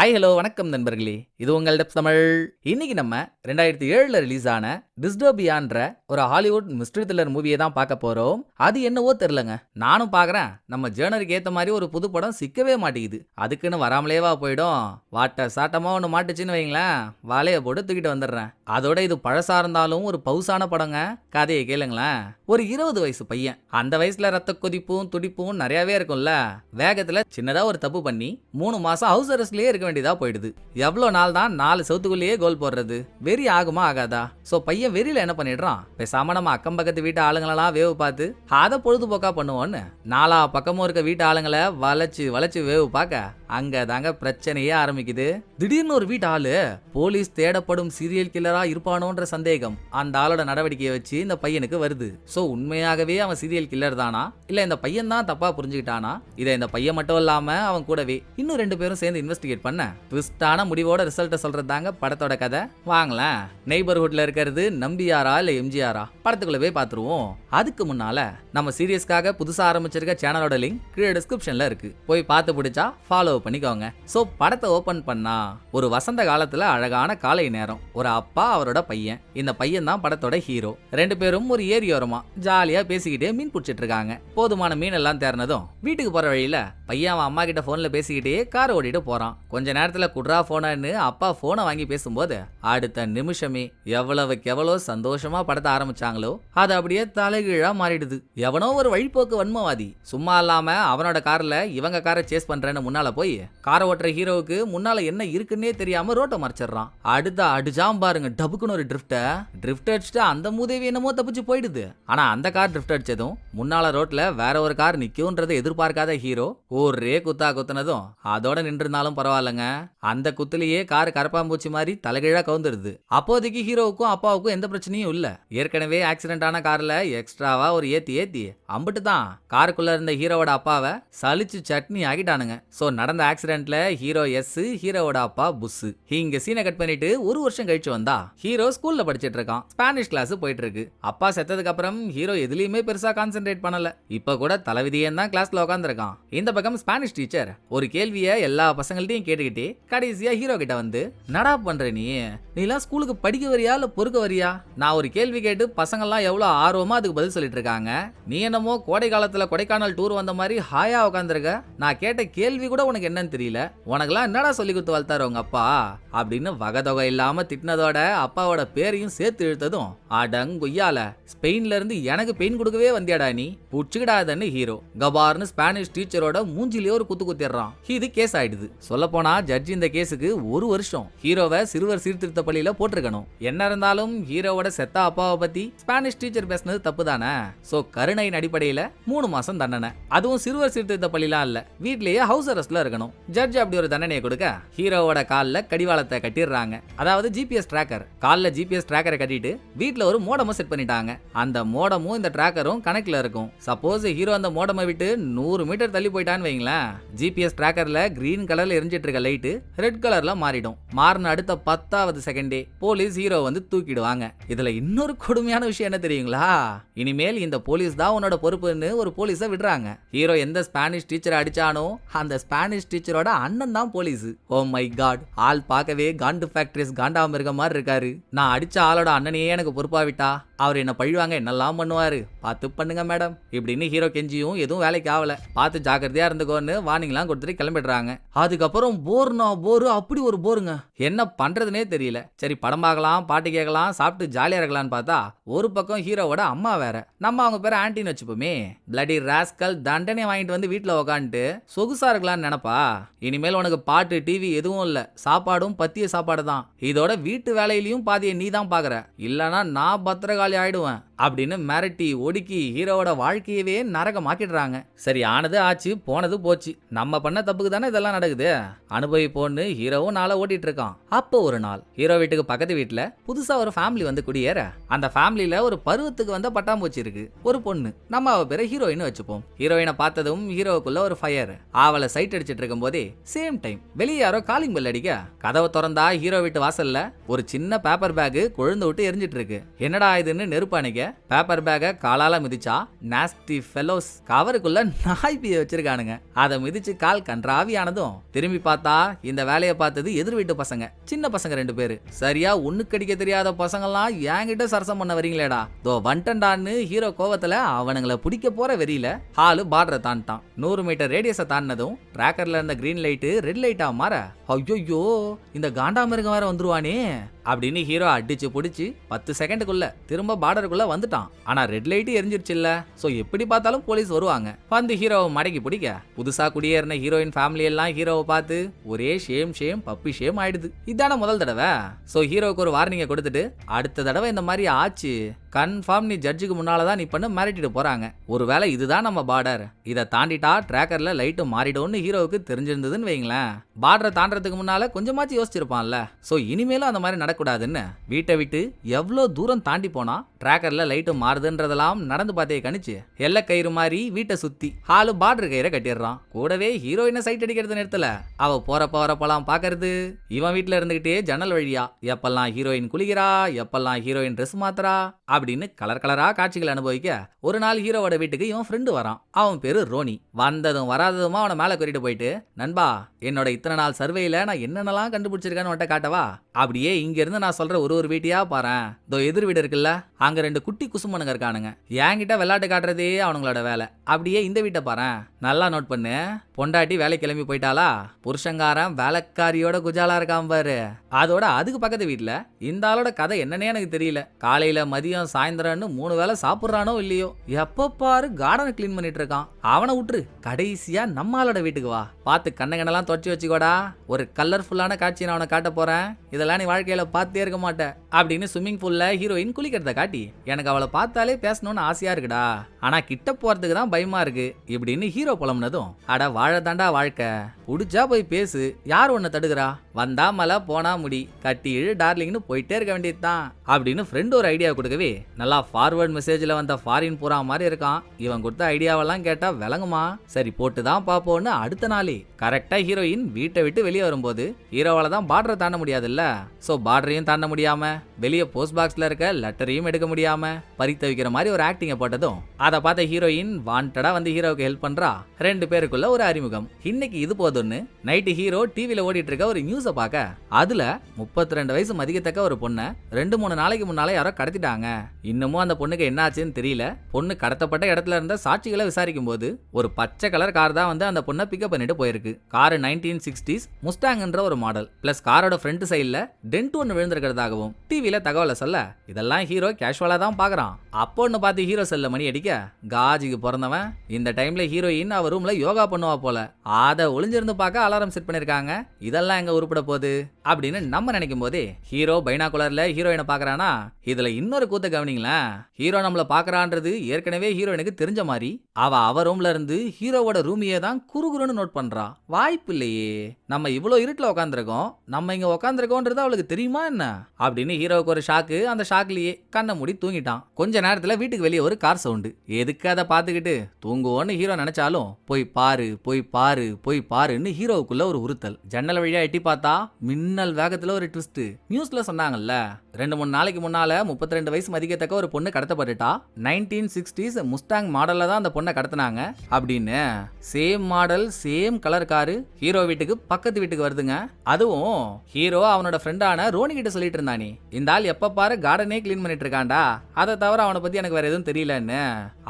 Hi hello வணக்கம் நண்பர்களே. இது உங்கள் டெப் தமிழ். இன்னைக்கு நம்ம ரெண்டாயிரத்தி ஏழில் ரிலீஸ் ஆன டிஸ்டோபியான்ற ஒரு ஹாலிவுட் மிஸ்ட்ரி த்ரில்லர் மூவியை தான் பார்க்க போகிறோம் அது என்னவோ தெரிலங்க நானும் பார்க்குறேன். நம்ம ஜேர்னருக்கு ஏற்ற மாதிரி ஒரு புது படம் சிக்கவே மாட்டேங்குது. அதுக்குன்னு வராமலேவா போயிடும். வாட்ட சாட்டமாக ஒன்று மாட்டுச்சுன்னு வைங்களேன். வாழையை போட்டு தூக்கிட்டு வந்துடுறேன். அதோட இது பழசாக இருந்தாலும் ஒரு பவுசான படங்க. கதையை கேளுங்களேன். ஒரு இருபது வயசு பையன். அந்த வயசில் ரத்த கொதிப்பும் துடிப்பும் நிறையாவே இருக்கும்ல. வேகத்தில் சின்னதாக ஒரு தப்பு பண்ணி மூணு மாதம் ஹவுஸ் அரெஸ்ட்லயே இருக்க வேண்டியதாக போயிடுது. எவ்வளவு நாள் தான் நாலு சவுத்துக்குள்ளேயே கோல் போடுறது? வெறி ஆகுமா ஆகாதா? சோ பையன் வெறியில் என்ன பண்ணிடுறான்? பேசாம நம்ம அக்கம் பக்கத்து வீட்டு ஆளுங்களெல்லாம் வேவு பார்த்து அதை பொழுதுபோக்கா பண்ணுவோன்னு? நாலா பக்கமும் இருக்க வீட்டு ஆளுங்களை வளைச்சு வளைச்சு வேவு பார்க்க அங்க தாங்க பிரச்சனையே ஆரம்பிக்குது. திடீர்னு ஒரு வீட்டு ஆளு போலீஸ் தேடப்படும் சீரியல் கில்லரா இருப்பானோன்ற சந்தேகம். அந்த ஆளோட நடவடிக்கையை வச்சு இந்த பையனுக்கு வருது. சோ உண்மையாகவே அவன் சீரியல் கில்லர் தானா? இல்லை இந்த பையன் தான் தப்பாக புரிஞ்சுக்கிட்டானா? இதை இந்த பையன் மட்டும் இல்லாமல் அவன் கூடவே இன்னும் ரெண்டு பேரும் சேர்ந்து இன்வெஸ்டிகேட் பண்ண. ட்விஸ்டான முடிவோட ரிசல்ட்டை சொல்கிறது தாங்க படத்தோட கதை. வாங்களேன். நெய்பர்ஹுட்டில் இருக்கிறது நம்பியாரா இல்லை எம்ஜிஆரா? படத்துக்குள்ளே போய் பார்த்துருவோம் அதுக்கு முன்னால நம்ம சீரியஸ்க்காக புதுசாக ஆரம்பிச்சிருக்க சேனலோட லிங்க் கீழே டிஸ்கிரிப்ஷனில் இருக்குது போய் பார்த்து பிடிச்சா ஃபாலோ பண்ணிக்கோங்க. ஸோ படத்தை ஓப்பன் பண்ணா ஒரு வசந்த காலத்தில் அழகான காலை நேரம். ஒரு அப்பா அவரோட பையன். இந்த பையன் தான் படத்தோட ஹீரோ ரெண்டு பேரும் ஒரு ஏரியோரமா ஜாலியாக பேசிக்கிட்டே மீன் பிடிச்சிட்டு இருக்காங்க. போதுமான மீன் எல்லாம் தேர்னதும் வீட்டுக்கு போற வழியில பையன் அவன் அம்மா கிட்ட போன்ல பேசிக்கிட்டே கார் ஓட்டிட்டு போறான். கொஞ்ச நேரத்துல குட்ரா போனன்னு அப்பா போனை வாங்கி பேசும்போது அடுத்த நிமிஷமே எவ்வளவுக்கு எவ்வளோ சந்தோஷமா படத்த ஆரம்பிச்சாங்களோ அது அப்படியே தலைகீழா மாறிடுது. எவனோ ஒரு வழிபோக்கு வன்மவாதி. சும்மா இல்லாம அவனோட கார்ல இவங்க காரை சேஸ் பண்றேன்னு முன்னால போய் காரை ஓட்டுற ஹீரோவுக்கு முன்னால என்ன இருக்குன்னே தெரியாம ரோட்டை மறைச்சிடுறான். அடுத்த அடிச்சாம் பாருங்க டபுக்குன்னு ஒரு ட்ரிஃப்ட ட்ரிஃப்ட் அடிச்சுட்டு அந்த மூதேவி என்னமோ தப்பிச்சு போயிடுது. ஆனா அந்த கார் ட்ரிஃப்ட் அடிச்சதும் முன்னால ரோட்ல வேற ஒரு கார் நிக்கும்ன்றதை எதிர்பார்க்காத ஹீரோ ஒரே குத்தா குத்துனதும் அதோட நின்றிருந்தாலும் பரவாயில்லங்க. அந்த குத்துலயே கார் கரப்பாம்பூச்சி மாதிரி தலைகீழா கவுந்துருது. அப்போதைக்கு ஹீரோவுக்கும் அப்பாவுக்கும் எந்த பிரச்சனையும் இல்ல. ஏற்கனவே ஆக்சிடென்ட் ஆன கார்ல எக்ஸ்ட்ராவா ஒரு ஏத்தி ஏத்தி அம்பிட்டு தான் காருக்குள்ள இருந்த ஹீரோவோட அப்பாவை சலிச்சு சட்னி ஆகிட்டானுங்க சோ நடந்த ஆக்சிடென்ட்ல ஹீரோ எஸ் ஹீரோவோட அப்பா புஸ். இங்க சீனை கட் பண்ணிட்டு ஒரு வருஷம் கழிச்சு வந்தா ஹீரோ ஸ்கூல்ல படிச்சிட்டு இருக்கான். ஸ்பானிஷ் கிளாஸ் போயிட்டு இருக்கு. அப்பா செத்ததுக்கு அப்புறம் ஹீரோ எதுலயுமே பெருசா கான்சென்ட்ரேட் பண்ணல. இப்போ கூட தலைவிதியே தான் கிளாஸ்ல உட்காந்துருக்கான் இந்த பக்கம் ஸ்பானிஷ் டீச்சர் ஒரு கேள்வியை எல்லா பசங்கள்ட்டையும் கேட்டுக்கிட்டே கடைசியா ஹீரோ கிட்ட வந்து நடா பண்ற நீ? நீலாம் ஸ்கூலுக்கு படிக்க வரியா இல்ல பொறுக்க வரியா? நான் ஒரு கேள்வி கேட்டு பசங்கள்லாம் எவ்வளவு ஆர்வமா அதுக்கு பதில் சொல்லிட்டு இருக்காங்க. நீ என்னமோ கோடை காலத்துல கொடைக்கானல் டூர் வந்த மாதிரி ஹாயா உட்காந்துருக்க நான் கேட்ட கேள்வி கூட உனக்கு என்னன்னு தெரியல. உனக்குலாம் என்னடா சொல்லி கொடுத்து வளர்த்தாரு உங்க அப்பா? அப்படின்னு வகதொகை இல்லாம திட்டினதோட அப்பாவோட பேரையும் சேர்த்து இழுத்ததும் அடங்குய்யால. ஸ்பெயின்ல இருந்து எனக்கு பெயின் கொடுக்கவே வந்தியாடா நீ. புடிச்சுக்கிடாதன்னு ஹீரோ கபார்னு ஸ்பானிஷ் டீச்சரோட மூஞ்சிலேயே ஒரு குத்து குத்திடுறான். இது கேஸ் ஆயிடுது. சொல்ல போனா ஜட்ஜ் இந்த கேஸுக்கு ஒரு வருஷம். ஹீரோவை சிறுவர் சீர்திருத்த பள்ளியில போட்டிருக்கணும். என்ன இருந்தாலும் ஹீரோவோட செத்த அப்பாவை பத்தி ஸ்பானிஷ் டீச்சர் பேசினது தப்பு தானே சோ கருணையின் அடிப்படையில மூணு மாசம் தண்டனை. அதுவும் சிறுவர் சீர்திருத்த பள்ளிலாம் இல்ல. வீட்லயே ஹவுஸ் அரெஸ்ட்ல இருக்கணும். ஜட்ஜ் அப்படி ஒரு தண்டனையை கொடுக்க ஹீரோவோட கால்ல கடிவாளத்தை கட்டிடுறாங்க. அதாவது ஜிபிஎஸ் டிராக்கர் கால்ல ஜிபிஎஸ் டிராக்கரை கட்டிட்டு வீட்ல ஒரு மோடமும் செட் பண்ணிட்டாங்க. அந்த மோடமும் இந்த டிராக்கரும் கணக்குல இருக்கும். சப்போஸ் ஹீரோ அந்த மோடமை விட்டு நூறு மீட்டர் தள்ளி போயிட்டான்னு வைங்களேன். ஜிபிஎஸ் டிராக்கர்ல கிரீன் கலர்ல எரிஞ்சிட்டு இருக்க லைட்டு ரெட் கலர்ல மாறிடும். மாறின அடுத்த பத்தாவது செகண்டே போலீஸ் ஹீரோ வந்து தூக்கிடுவாங்க. இதுல இன்னொரு கொடுமையான விஷயம் என்ன தெரியுங்களா? இனிமேல் இந்த போலீஸ் தான் உன்னோட பொறுப்புன்னு ஒரு போலீஸை விடுறாங்க. ஹீரோ எந்த ஸ்பானிஷ் டீச்சரை அடிச்சானோ அந்த ஸ்பானிஷ் டீச்சரோட அண்ணன் தான் போலீஸ் ஓ மை காட் ஆள் பார்க்கவே காண்டு ஃபேக்டரிஸ் காண்டாம இருக்க மாதிரி இருக்காரு. நான் அடிச்ச ஆளோட அண்ணனையே எனக்கு பொறுப்பு பொறுப்பாவிட்டா அவர் என்ன பழிவாங்க என்னெல்லாம் பண்ணுவார்? பார்த்து பண்ணுங்க மேடம். இப்படின்னு ஹீரோ கெஞ்சியும் எதுவும் வேலைக்கு ஆகலை பார்த்து ஜாக்கிரதையாக இருந்துக்கோன்னு வார்னிங்லாம் கொடுத்துட்டு கிளம்பிடுறாங்க. அதுக்கப்புறம் போர்னா போரு அப்படி ஒரு போருங்க. என்ன பண்ணுறதுனே தெரியல. சரி படம் பார்க்கலாம் பாட்டு கேட்கலாம் சாப்பிட்டு ஜாலியாக இருக்கலாம்னு பார்த்தா ஒரு பக்கம் ஹீரோவோட அம்மா வேற. நம்ம அவங்க பேரை ஆன்டின்னு வச்சுப்போமே. பிளடி ராஸ்கல் தண்டனை வாங்கிட்டு வந்து வீட்டில் உக்காந்துட்டு சொகுசா இருக்கலாம்னு நினப்பா. இனிமேல் உனக்கு பாட்டு டிவி எதுவும் இல்லை. சாப்பாடும் பத்திய சாப்பாடு தான் இதோட வீட்டு வேலையிலையும் பாதியை நீ தான் பார்க்குற. இல்லைனா நான் பத்திரகாளி ஆயிடுவேன் அப்படின்னு மிரட்டி ஒடுக்கி ஹீரோவோட வாழ்க்கையவே நரகமாக்கிடுறாங்க. சரி ஆனது ஆச்சு போனது போச்சு. நம்ம பண்ண தப்புக்கு தானே இதெல்லாம் நடக்குது? அனுபவிப்போன்னு ஹீரோவும் நாளை ஓட்டிட்டு இருக்கான் அப்போ ஒரு நாள் ஹீரோ வீட்டுக்கு பக்கத்து வீட்டுல புதுசா ஒரு ஃபேமிலி வந்து குடியேற. அந்த ஃபேமிலியில ஒரு பருவத்துக்கு வந்த பட்டாம்பூச்சி இருக்கு. ஒரு பொண்ணு. நம்ம அவ பேரை ஹீரோயின் வச்சுப்போம். ஹீரோயினை பார்த்ததும் ஹீரோவுக்குள்ள ஒரு ஃபயர் அவளை சைட் அடிச்சிட்டு இருக்கும் போதே சேம் டைம் வெளியே யாரோ காலிங் பெல் அடிக்க கதவை திறந்தா ஹீரோ வீட்டு வாசல்ல ஒரு சின்ன பேப்பர் பேக் கொழுந்து விட்டு எரிஞ்சிட்டு இருக்கு என்னடா இதுன்னு நெருப்பு அணைக்க பேப்பர் பேக்கை காலால மிதிச்சா நாஸ்டி ஃபெலோஸ் கவருக்குள்ள நாய் பீய வச்சிருக்கானுங்க. அதை மிதிச்சு கால் கன்றாவியானதும் திரும்பி பார்த்தா இந்த வேலையை பார்த்தது எதிர் வீட்டு பசங்க சின்ன பசங்க ரெண்டு பேரு. சரியா ஒண்ணுக்கடிக்க தெரியாத பசங்கள்லாம் என்கிட்ட சரசம் பண்ண வரீங்களேடா. தோ வண்டன்டான்னு ஹீரோ கோவத்துல அவனுங்களை பிடிக்க போற வெறியில ஹாலு பார்டரை தாண்டிட்டான் நூறு மீட்டர் ரேடியஸை தாண்டினதும் ட்ராக்கர்ல இருந்த கிரீன் லைட்டு ரெட் லைட்டா மாற ஐயோ இந்த காண்டாமிருகம் வேற வந்துருவானே அப்படின்னு ஹீரோ அடிச்சு பிடிச்சி பத்து செகண்டுக்குள்ள திரும்ப பார்டருக்குள்ள வந்துட்டான். ஆனா ரெட் லைட் எரிஞ்சிருச்சுல்ல. சோ எப்படி பார்த்தாலும் போலீஸ் வருவாங்க. வந்து ஹீரோவை மடக்கி பிடிக்க. புதுசா குடியேறின ஹீரோயின் ஃபேமிலி எல்லாம் ஹீரோவை பார்த்து ஒரே ஷேம் ஷேம் பப்பி ஷேம் ஆயிடுது. இதான முதல் தடவை. சோ ஹீரோவுக்கு ஒரு வார்னிங்கை கொடுத்துட்டு அடுத்த தடவை இந்த மாதிரி ஆச்சு. கன்ஃபார்ம் நீ ஜட்ஜுக்கு முன்னால் தான் நீ பண்ண மிரட்டிட்டு போகிறாங்க ஒருவேளை இதுதான் நம்ம பார்டர் இதை தாண்டிட்டா ட்ராக்கரில் லைட்டு மாறிடும்னு ஹீரோவுக்கு தெரிஞ்சிருந்ததுன்னு வைங்களேன். பார்டரை தாண்டறதுக்கு முன்னால் கொஞ்சமாச்சும் யோசிச்சிருப்பான்ல. ஸோ இனிமேலும் அந்த மாதிரி நடக்கூடாதுன்னு வீட்டை விட்டு எவ்வளோ தூரம் தாண்டி போனால் ட்ராக்கரில் லைட்டு மாறுதுன்றதெல்லாம் நடந்து பார்த்தே கணிச்சு எல்லை கயிறு மாதிரி வீட்டை சுற்றி ஹாலு பார்டர் கயிறை கட்டிடுறான். கூடவே ஹீரோயினை சைட் அடிக்கிறது நேரத்தில் அவள் போகிறப்ப வரப்பெல்லாம் பார்க்கறது? இவன் வீட்டில் இருந்துக்கிட்டே ஜன்னல் வழியா எப்பெல்லாம் ஹீரோயின் குளிக்கிறா எப்பெல்லாம் ஹீரோயின் ட்ரெஸ் மாத்துறா அப்படின்னு கலர் கலராக காட்சிகள் அனுபவிக்க ஒரு நாள் ஹீரோவோட வீட்டுக்கு இவன் ஃப்ரெண்டு வரான். அவன் பேரு ரோனி. வந்ததும் வராததுமா அவனை மேலே கூட்டிட்டு போயிட்டு நண்பா என்னோட இத்தனை நாள் சர்வேல நான் என்னென்னலாம் கண்டுபிடிச்சிருக்கேன்னு உன்ட்ட காட்டவா? அப்படியே இங்கேருந்து நான் சொல்ற ஒரு ஒரு வீட்டையா பாறேன் இதோ எதிர் வீடு இருக்குல்ல அங்க ரெண்டு குட்டி குசுமனுங்க இருக்கானுங்க. என்கிட்ட விளையாட்டு காட்டுறதே அவனுங்களோட வேலை. அப்படியே இந்த வீட்டை பாறேன் நல்லா நோட் பண்ணு. பொண்டாட்டி வேலை கிளம்பி போயிட்டாளா? புருஷங்காரன் வேலைக்காரியோட குஜாலா இருக்கான் பாரு. அதோட அதுக்கு பக்கத்து வீட்டில் இந்த ஆளோட கதை என்னன்னே எனக்கு தெரியல. காலையில மதியம் சாயந்தரம்னு மூணு வேளை சாப்பிட்றானோ இல்லையோ? எப்போ பாரு கார்டனை க்ளீன் பண்ணிட்டு இருக்கான் அவனை விட்டுரு. கடைசியா நம்ம ஆளோட வீட்டுக்கு வா. பார்த்து கண்ணகண்ணெல்லாம் தொடச்சி வச்சுக்கோடா. ஒரு கலர்ஃபுல்லான காட்சி நான் அவனை காட்ட போறேன். இதெல்லாம் நீ வாழ்க்கையில பார்த்தே இருக்க மாட்டேன் அப்படின்னு ஸ்விம்மிங் பூல்ல ஹீரோயின் குளிக்கிறத காட்டி எனக்கு அவளை பார்த்தாலே பேசணும்னு ஆசையா இருக்குடா. ஆனா கிட்ட போறதுக்கு தான் பயமா இருக்கு. இப்படின்னு ஹீரோ புலம்புனதும் அட வாழதாண்டா வாழ்க்கை. புடிச்சா போய் பேசு. யார் உன்னை தடுக்கிறா? வந்தா மலை போனா முடி. கட்டி இழு டார்லிங்னு போயிட்டே இருக்க வேண்டியதுதான். அப்படின்னு ஃப்ரெண்ட் ஒரு ஐடியா கொடுக்கவே நல்லா ஃபார்வர்ட் மெசேஜ்ல வந்த ஃபாரின் புறா மாதிரி இருக்கான். இவன் கொடுத்த ஐடியாவெல்லாம் கேட்டா விளங்குமா? சரி போட்டு தான் பார்ப்போம்னு அடுத்த நாளே கரெக்டா ஹீரோயின் வீட்டை விட்டு வெளியே வரும்போது ஹீரோவால தான் பார்டரை தாண்ட முடியாதுல்ல? ஸோ பார்டரையும் தாண்ட முடியாம வெளியே போஸ்ட் பாக்ஸ்ல இருக்க லெட்டரையும் எடுக்க முடியாம பறித்து வைக்கிற மாதிரி ஒரு ஆக்டிங்கை போட்டதும் அதை பார்த்த ஹீரோயின் வாண்டடா வந்து ஹீரோவுக்கு ஹெல்ப் பண்றா. ரெண்டு பேருக்குள்ள ஒரு அறிமுகம். இன்னைக்கு இது போதும்னு நைட்டு ஹீரோ டிவியில் ஓடிட்டு இருக்க ஒரு நியூஸை பார்க்க. அதுல முப்பத்தி ரெண்டு வயசு மதிக்கத்தக்க ஒரு பொண்ணை ரெண்டு மூணு நாளைக்கு முன்னால யாரோ கடத்திட்டாங்க. இன்னமும் அந்த பொண்ணுக்கு என்னாச்சுன்னு தெரியல. பொண்ணு கடத்தப்பட்ட இடத்துல இருந்த சாட்சிகளை விசாரிக்கும் போது ஒரு பச்சை கலர் கார் தான் வந்து அந்த பொண்ணை பிக்கப் பண்ணிட்டு போயிருக்கு. கார் நைன்டீன் சிக்ஸ்டீஸ் முஸ்டாங்ன்ற ஒரு மாடல் பிளஸ் காரோட ஃப்ரண்ட் சைடில் டென்ட் ஒன்று விழுந்திருக்கிறதாகவும் டிவியில் தகவலை சொல்ல இதெல்லாம் ஹீரோ கேஷுவலாக தான் பார்க்குறான் அப்போ ஒன்று பார்த்து ஹீரோ செல்ல மணி அடிக்க காஜிக்கு பிறந்தவன். இந்த டைம்ல ஹீரோயின் அவ ரூம்ல யோகா பண்ணுவா போல. அதை ஒளிஞ்சிருந்து பார்க்க அலாரம் செட் பண்ணிருக்காங்க. இதெல்லாம் எங்க உருப்பிட போகுது? அப்படின்னு நம்ம நினைக்கும் போதே ஹீரோ பைனாகுலர்ல ஹீரோயினை பார்க்கறானா இதுல இன்னொரு கூத்த கவனிங்களேன் ஹீரோ நம்மள பார்க்கறான்றது ஏற்கனவே ஹீரோயினுக்கு தெரிஞ்ச மாதிரி அவ அவ ரூம்ல இருந்து ஹீரோவோட ரூமியே தான் குறுகுறுன்னு நோட் பண்றா. வாய்ப்பு இல்லையே. நம்ம இவ்வளோ இருட்டில் உட்காந்துருக்கோம் நம்ம இங்க உட்காந்துருக்கோன்றது அவளுக்கு தெரியுமா என்ன? அப்படின்னு ஹீரோவுக்கு ஒரு ஷாக்கு. அந்த ஷாக்லயே கண்ணை மூடி தூங்கிட்டான். கொஞ்ச நேரத்துல வீட்டுக்கு வெளியே ஒரு கார் சவுண்டு. எதுக்கு அதை பார்த்துக்கிட்டு தூங்குவோன்னு ஹீரோ நினைச்சாலும் போய் பாரு போய் பாரு போய் பாருன்னு ஹீரோவுக்குள்ள ஒரு உறுத்தல். ஜன்னல் வழியா எட்டி பார்த்தா மின்னல் வேகத்துல ஒரு ட்விஸ்ட் நியூஸ்ல சொன்னாங்கல்ல ரெண்டு மூணு நாளைக்கு முன்னால முப்பத்தி ரெண்டு வயசு மதிக்கத்தக்க ஒரு பொண்ணு கடத்தப்பட்டுட்டா. நைன்டீன் சிக்ஸ்டீஸ் முஸ்டாங் மாடலில் தான் அந்த பொண்ணை கடத்தினாங்க. அப்படின்னு same model same colour car hero வீட்டுக்கு பக்கத்து வீட்டுக்கு வருதுங்க. அதுவும் ஹீரோ அவனோட ஃப்ரெண்டான ரோனி கிட்ட சொல்லிட்டு இருந்தானே. இந்த ஆள் எப்ப பாரு கார்டனே க்ளீன் பண்ணிட்டு இருக்கான்டா. அதை தவிர அவனை பத்தி எனக்கு வேற எதுவும் தெரியலன்னு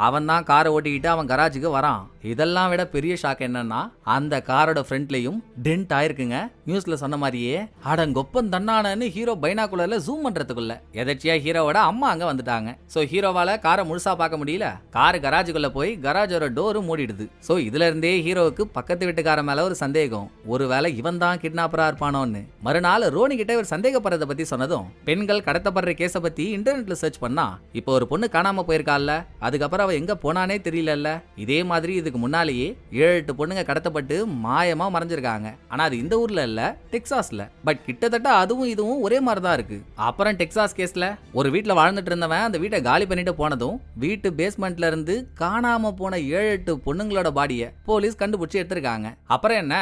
அவன் தான் காரை ஓட்டிக்கிட்டு அவன் கராஜுக்கு வரான். இதெல்லாம் விட பெரிய ஷாக் என்னன்னா அந்த காரோட ஃப்ரண்ட்லயும் டென்ட் ஆயிருக்குங்க. நியூஸ்ல சொன்ன மாதிரியே அடங்கொப்பன் தன்னானன்னு ஹீரோ பைனாக்குலர்ல ஜூம் பண்றதுக்குள்ள எதர்ச்சியா ஹீரோவோட அம்மா அங்க வந்துட்டாங்க. சோ ஹீரோவால காரை முழுசா பார்க்க முடியல. கார் கராஜுக்குள்ள போய் கராஜோட டோரு மூடிடுது. சோ இதுல இருந்தே ஹீரோவுக்கு பக்கத்து வீட்டுக்கார மேல ஒரு சந்தேகம். ஒருவேளை இவன் தான் கிட்னாப்பரா இருப்பானோன்னு. மறுநாள் ரோனி கிட்ட இவர் சந்தேகப்படுறத பத்தி சொன்னதும் பெண்கள் கடத்தப்படுற கேஸை பத்தி இன்டர்நெட்ல சர்ச் பண்ணா இப்போ ஒரு பொண்ணு காணாம போயிருக்கால்ல அதுக்கப்புறம் அவ எங்க போனானே தெரியலல்ல. இதே மாதிரி இதுக்கு முன்னாலேயே ஏழு எட்டு பொண்ணுங்க கடத்தப்பட்டு மாயமா மறைஞ்சிருக்காங்க. ஆனா அது இந்த ஊர்ல இல்ல. இல்ல டெக்சாஸ்ல. பட் கிட்டத்தட்ட அதுவும் இதுவும் ஒரே மாதிரி தான் இருக்கு. அப்புறம் டெக்சாஸ் கேஸ்ல ஒரு வீட்டில் வாழ்ந்துட்டு இருந்தவன் அந்த வீட்டை காலி பண்ணிட்டு போனதும் வீட்டு பேஸ்மெண்ட்ல இருந்து காணாம போன ஏழு எட்டு பொண்ணுங்களோட பாடிய போலீஸ் கண்டுபிடிச்சு எடுத்திருக்காங்க. அப்புறம் என்ன?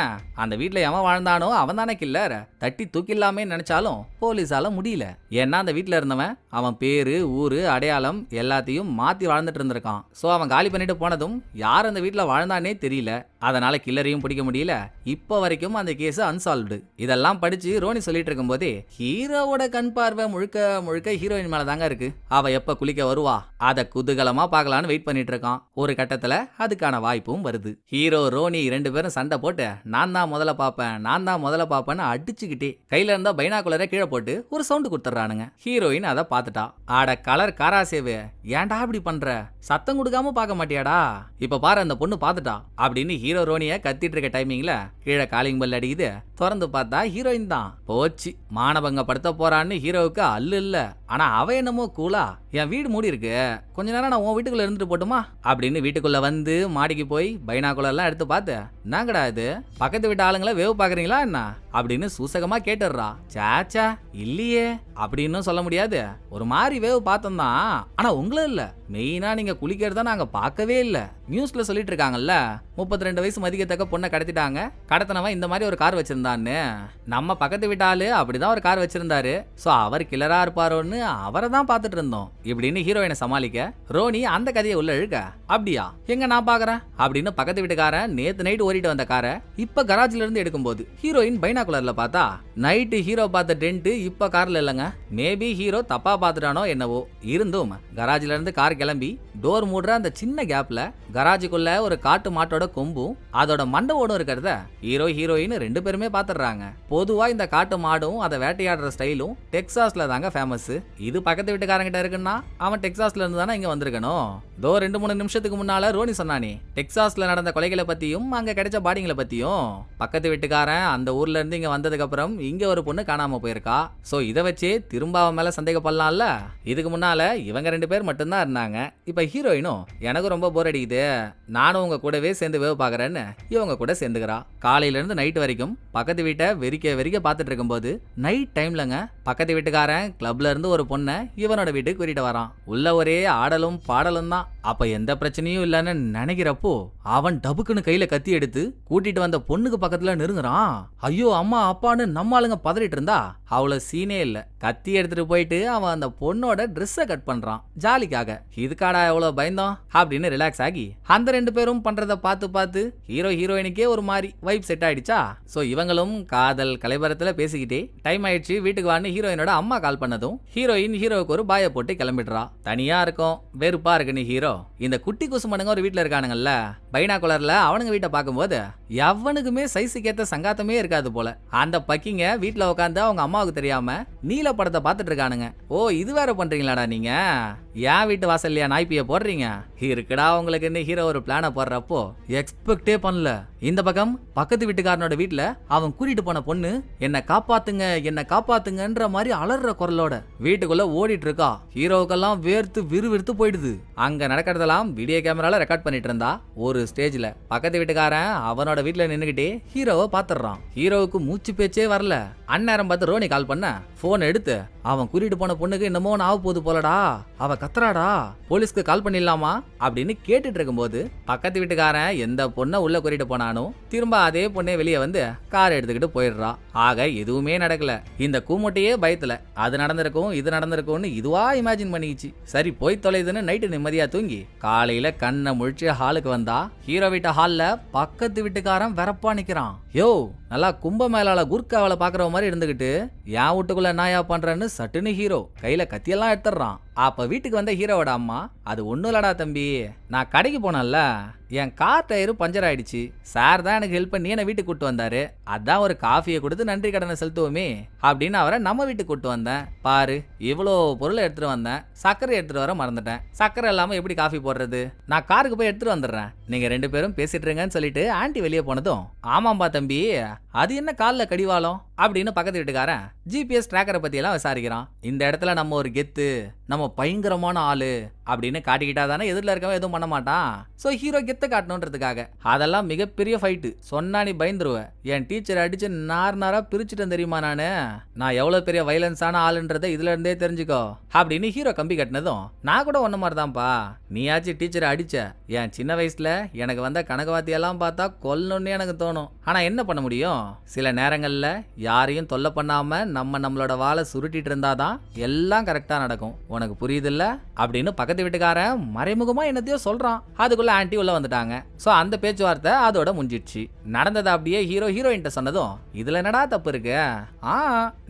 அந்த வீட்டில் எவன் வாழ்ந்தானோ அவன் தானே கில்லர் தட்டி தூக்கிடலாமே நினைச்சாலும் போலீஸால முடியல. ஏன்னா அந்த வீட்டில் இருந்தவன் அவன் பேரு ஊரு அடையாளம் எல்லாத்தையும் மாத்தி வாழ்ந்துட்டு இருந்திருக்கான். சோ அவன் காலி பண்ணிட்டு போனதும் யார் அந்த வீட்டில் வாழ்ந்தானே தெரியல. அதனால் கில்லரையும் பிடிக்க முடியல. இப்போ வரைக்கும் அந்த கேஸ் அன்சால்வ்டு இதெல்லாம் படித்து ரோனி சொல்லிட்டு இருக்கும்போதே ஹீரோவோட கண் பார்வை முழுக்க முழுக்க ஹீரோயின் மேலே தாங்க இருக்கு. அவ எப்போ குளிக்க வருவா? அதை குதூகலமாக பார்க்கலான்னு வெயிட் பண்ணிட்டு இருக்கான் ஒரு கட்டத்தில் அதுக்கான வாய்ப்பும் வருது. ஹீரோ ரோனி ரெண்டு பேரும் சண்டை போட்டு நான் தான் முதல்ல பார்ப்பேன் நான் தான் முதல்ல பார்ப்பேன்னு அடிச்சுக்கிட்டே கையில இருந்தா பைனாக்குலரை கீழே போட்டு ஒரு சவுண்டு கொடுத்துட்றானுங்க. ஹீரோயின் அதை பார்த்துட்டா. ஆட கலர் காராசேவு. ஏன்டா இப்படி பண்ற? சத்தம் கொடுக்காம பார்க்க மாட்டியாடா? இப்போ பாரு அந்த பொண்ணு பார்த்துட்டா. அப்படின்னு ஹீரோ ஹீரோ ரோனிய கத்திட்டு இருக்க டைமிங்ல கீழே காலிங் பெல் அடிக்குது. திறந்து பார்த்தா ஹீரோயின் தான். போச்சு. மானபங்கப்படுத்த போறான்னு ஹீரோவுக்கு அல்லு இல்ல. ஆனா அவ என்னமோ கூலா என் வீடு மூடி இருக்கு. கொஞ்ச நேரம் நான் உன் வீட்டுக்குள்ள இருந்துட்டு போட்டுமா? அப்படின்னு வீட்டுக்குள்ள வந்து மாடிக்கு போய் பைனாக்குலர்லாம் எடுத்து பார்த்து என்னங்கடா இது? பக்கத்து வீட்டு ஆளுங்களை வேவு பாக்குறீங்களா என்ன? அப்படின்னு சூசகமா கேட்டுடுறா. சாச்சா இல்லையே. அப்படின்னு சொல்ல முடியாது. ஒரு மாதிரி வேவு பார்த்தோம் தான். ஆனா உங்களும் இல்ல. மெயினா நீங்க குளிக்கிறத நாங்க பார்க்கவே இல்ல. நியூஸ்ல சொல்லிட்டு இருக்காங்கல்ல முப்பத்தி ரெண்டு வயசு மதிக்கத்தக்க பொண்ணை கடத்திட்டாங்க. கடத்தினவன் இந்த மாதிரி ஒரு கார் வச்சிருந்தான்னு. நம்ம பக்கத்து வீட்டு ஆளு அப்படிதான் ஒரு கார் வச்சிருந்தாரு. சோ அவர் கிளரா இருப்பாரோன்னு அவரை தான் பார்த்துட்டு இருந்தோம். இப்படின்னு ஹீரோயினை சமாளிக்க ரோனி அந்த கதையை உள்ள இழுக்க அப்படியா? எங்க நான் பாக்குறேன்? அப்படின்னு பக்கத்து வீட்டுக்காரன் நேத்து நைட் ஓடிட்டு வந்த காரை இப்ப கராஜ்ல இருந்து எடுக்கும்போது ஹீரோயின் பைனாகுலர்ல பார்த்தா நைட்டு ஹீரோ பார்த்த டென்ட் இப்ப கார்ல இல்லைங்க. மேபி ஹீரோ தப்பா பார்த்துட்டானோ என்னவோ. இருந்தும் கராஜ்ல இருந்து கார் கிளம்பி டோர் மூடுற அந்த சின்ன கேப்ல கராஜுக்குள்ள ஒரு காட்டு மாட்டோட கொம்பும் அதோட மண்டை ஓடும் இருக்கிறத ஹீரோ ஹீரோயின் ரெண்டு பேருமே பாத்துடுறாங்க பொதுவா இந்த காட்டு மாடும் அதை வேட்டையாடுற ஸ்டைலும் டெக்சாஸ்ல தாங்க ஃபேமஸ் இது பக்கத்து வீட்டுக்காரங்கிட்ட இருக்குன்னா அவன் டெக்சாஸ்ல இருந்து தானே இங்க வந்திருக்கணும்? தோ ரெண்டு மூணு நிமிஷத்துக்கு முன்னால ரோனி சொன்னானே டெக்சாஸ்ல நடந்த கொலைகளை பத்தியும் அங்க கிடைச்ச பாடிங்களை பத்தியும். பக்கத்து வீட்டுக்காரன் அந்த ஊர்ல இருந்து இங்க வந்ததுக்கு அப்புறம் இங்க ஒரு பொண்ணு காணாம போயிருக்கா. சோ இத வச்சு திரும்ப அவன் மேல சந்தேகப்படலாம்ல? இதுக்கு முன்னால இவங்க ரெண்டு பேர் மட்டும்தான் இருந்தாங்க. இப்ப ஹீரோயினும் எனக்கு ரொம்ப போர் அடிக்குது. நானும் உங்க கூடவே சேர்ந்து வேவு பாக்குறேன்னு இவங்க கூட சேர்ந்துக்கிறா. காலையில இருந்து நைட் வரைக்கும் பக்கத்து வீட்டை வெறிக்க வெறிக்க பார்த்துட்டு இருக்கும்போது நைட் டைம்லங்க பக்கத்து வீட்டுக்காரன் கிளப்ல இருந்து ஒரு பொண்ணை இவனோட வீட்டுக்கு கூட்டிட்டு வரான். உள்ள ஒரே ஆடலும் பாடலும் தான் அப்ப எந்த பிரச்சனையும் இல்லைன்னு நினைக்கிறப்போ அவன் டபுக்குன்னு கையில கத்தி எடுத்து கூட்டிட்டு வந்த பொண்ணுக்கு பக்கத்துல நெருங்குறான். ஐயோ அம்மா அப்பான்னு நம்ம ஆளுங்க பதறிட்டு இருந்தா? அவ்வளவு சீனே இல்ல. கத்தி எடுத்துட்டு போயிட்டு அவன் அந்த பொண்ணோட ட்ரெஸ்ஸை கட் பண்றான். ஜாலிக்காக. இதுக்காடா எவ்வளவு பயந்தோம்? அப்படின்னு ரிலாக்ஸ் ஆகி அந்த ரெண்டு பேரும் பண்றத பார்த்து பார்த்து ஹீரோ ஹீரோயினுக்கே ஒரு மாதிரி வைப் செட் ஆயிடுச்சா? சோ இவங்களும் காதல் கலைபரத்துல பேசிக்கிட்டே டைம் ஆயிடுச்சு வீட்டுக்கு வான்னு ஹீரோயினோட அம்மா கால் பண்ணதும் ஹீரோயின் ஹீரோவுக்கு ஒரு பாய போட்டு கிளம்பிடுறா. தனியா இருக்கும் வெறுப்பா இருக்குன்னு ஹீரோ இந்த குட்டி குசுமனுங்க ஒரு வீட்டுல இருக்கானுங்கல்ல பைனாகுலரில் அவனுங்க வீட்டை பார்க்கும்போது எவனுக்குமே சைஸுக்கு ஏற்ற சங்காத்தமே இருக்காது போல. அந்த பக்கிங்க வீட்டில் உட்காந்து அவங்க அம்மாவுக்கு தெரியாம நீல படத்தை பார்த்துட்டு இருக்கானுங்க. ஓ இது வேற பண்றீங்களாடா நீங்க? என் வீட்டு வாசல்லையா நாய்ப்பிய போடுறீங்க? இருக்குடா உங்களுக்கு என்ன ஹீரோ ஒரு பிளானை போடுறப்போ. எக்ஸ்பெக்டே பண்ணல. இந்த பக்கம் பக்கத்து வீட்டுக்காரனோட வீட்டில் அவன் கூட்டிட்டு போன பொண்ணு என்னை காப்பாத்துங்க என்னை காப்பாத்துங்கன்ற மாதிரி அலறுற குரலோட வீட்டுக்குள்ள ஓடிட்டு இருக்கா. ஹீரோவுக்கெல்லாம் வேர்த்து விறுவிறுத்து போயிடுது. அங்க நடக்கிறதெல்லாம் வீடியோ கேமரால ரெக்கார்ட் பண்ணிட்டு இருந்தா ஒரு ஸ்டேஜ்ல பக்கத்து வீட்டுக்காரன் அவனோட வீட்டில் நின்றுக்கிட்டே ஹீரோவை பார்த்துடுறான் ஹீரோவுக்கு மூச்சு பேச்சே வரல. அந்நேரம் பார்த்து ரோனி கால் பண்ண. ஃபோன் எடுத்து அவன் கூட்டிட்டு போன பொண்ணுக்கு என்னமோ ஒன்று ஆக போகுது போலடா. அவ கத்துறாடா. போலீஸ்க்கு கால் பண்ணிடலாமா? அப்படின்னு கேட்டுட்டு இருக்கும்போது பக்கத்து வீட்டுக்காரன் எந்த பொண்ணை உள்ள கூட்டிட்டு போனானோ திரும்ப அதே பொண்ணே வெளியே வந்து கார் எடுத்துக்கிட்டு போயிடுறா. ஆக எதுவுமே நடக்கல. இந்த கூமுட்டையே பயத்துல. அது நடந்திருக்கும் இது நடந்திருக்கும்னு இதுவா இமேஜின் பண்ணிக்கிச்சு. சரி போய் தொலைதுன்னு நைட்டு நிம்மதியா தூங்கி காலையில கண்ணை முழிச்சு ஹாலுக்கு வந்தா ஹீரோ வீட்டு ஹாலில் பக்கத்து வீட்டுக்கு வீட்டுக்காரன் வெறப்பா நிக்கிறான். யோ நல்லா கும்ப மேலால குர்காவல பாக்குற மாதிரி இருந்துகிட்டு என் வீட்டுக்குள்ள நாயா பண்றேன்னு சட்டுன்னு ஹீரோ கையில கத்தியெல்லாம் எடுத்துடுறான். அப்போ வீட்டுக்கு வந்த ஹீரோவோட அம்மா அது ஒன்றும் இல்லடா தம்பி நான் கடைக்கு போனேன்ல என் கார் டயரு பஞ்சர் ஆயிடுச்சு சார் தான் எனக்கு ஹெல்ப் பண்ணி என்னை வீட்டுக்கு கூட்டு வந்தாரு. அதான் ஒரு காஃபியை கொடுத்து நன்றி கடனை செலுத்துவோமே அப்படின்னு அவரை நம்ம வீட்டுக்கு கூட்டு வந்தேன். பாரு இவ்வளோ பொருளை எடுத்துட்டு வந்தேன். சர்க்கரை எடுத்துட்டு வர மறந்துட்டேன். சர்க்கரை இல்லாமல் எப்படி காஃபி போடுறது? நான் காருக்கு போய் எடுத்துட்டு வந்துடுறேன். நீங்க ரெண்டு பேரும் பேசிட்டு இருங்கன்னு சொல்லிட்டு ஆண்டி வெளியே போனதும் ஆமாம்பா தம்பி அது என்ன காலில் கடிவாளம்? அப்படின்னு பக்கத்து வீட்டுக்காரன் ஜிபிஎஸ் ட்ராக்கரை பற்றியெல்லாம் விசாரிக்கிறான். இந்த இடத்துல நம்ம ஒரு கெத்து நம்ம பயங்கரமான ஆளு அப்படின்னு காட்டிக்கிட்டா தானே எதிரில் இருக்கவன் எதுவும் பண்ண மாட்டான். ஸோ ஹீரோ கெத்தை காட்டணுன்றதுக்காக. அதெல்லாம் மிகப்பெரிய ஃபைட்டு சொன்னா நீ பயந்துருவ. என் டீச்சர் அடிச்சு நார் நாராக பிரிச்சுட்டேன் தெரியுமா நான்? நான் எவ்வளோ பெரிய வைலன்ஸான ஆளுன்றதை இதுல இருந்தே தெரிஞ்சுக்கோ. அப்படின்னு ஹீரோ கம்பி கட்டினதும் நான் கூட ஒன்ன மாதிரி தான்ப்பா நீயாச்சும் டீச்சரை அடிச்ச. என் சின்ன வயசுல எனக்கு வந்த கணக்குவாத்தியெல்லாம் பார்த்தா கொல்லணும்னு எனக்கு தோணும். ஆனால் என்ன பண்ண முடியும்? சில நேரங்களில் யாரையும் தொல்லை பண்ணாமல் நம்ம நம்மளோட வாழை சுருட்டிட்டு இருந்தால் தான் எல்லாம் கரெக்டாக நடக்கும். உனக்கு புரியுதுல்ல? அப்படின்னு பக்கத்து வீட்டுக்காரன் மறைமுகமாக என்னத்தையோ சொல்கிறான் அதுக்குள்ளே ஆன்ட்டி உள்ளே வந்துட்டாங்க. ஸோ அந்த பேச்சுவார்த்தை அதோட முடிஞ்சிடுச்சு. நடந்தது அப்படியே ஹீரோ ஹீரோயின்ட்ட சொன்னதும் இதில் என்னடா தப்பு இருக்கு? ஆ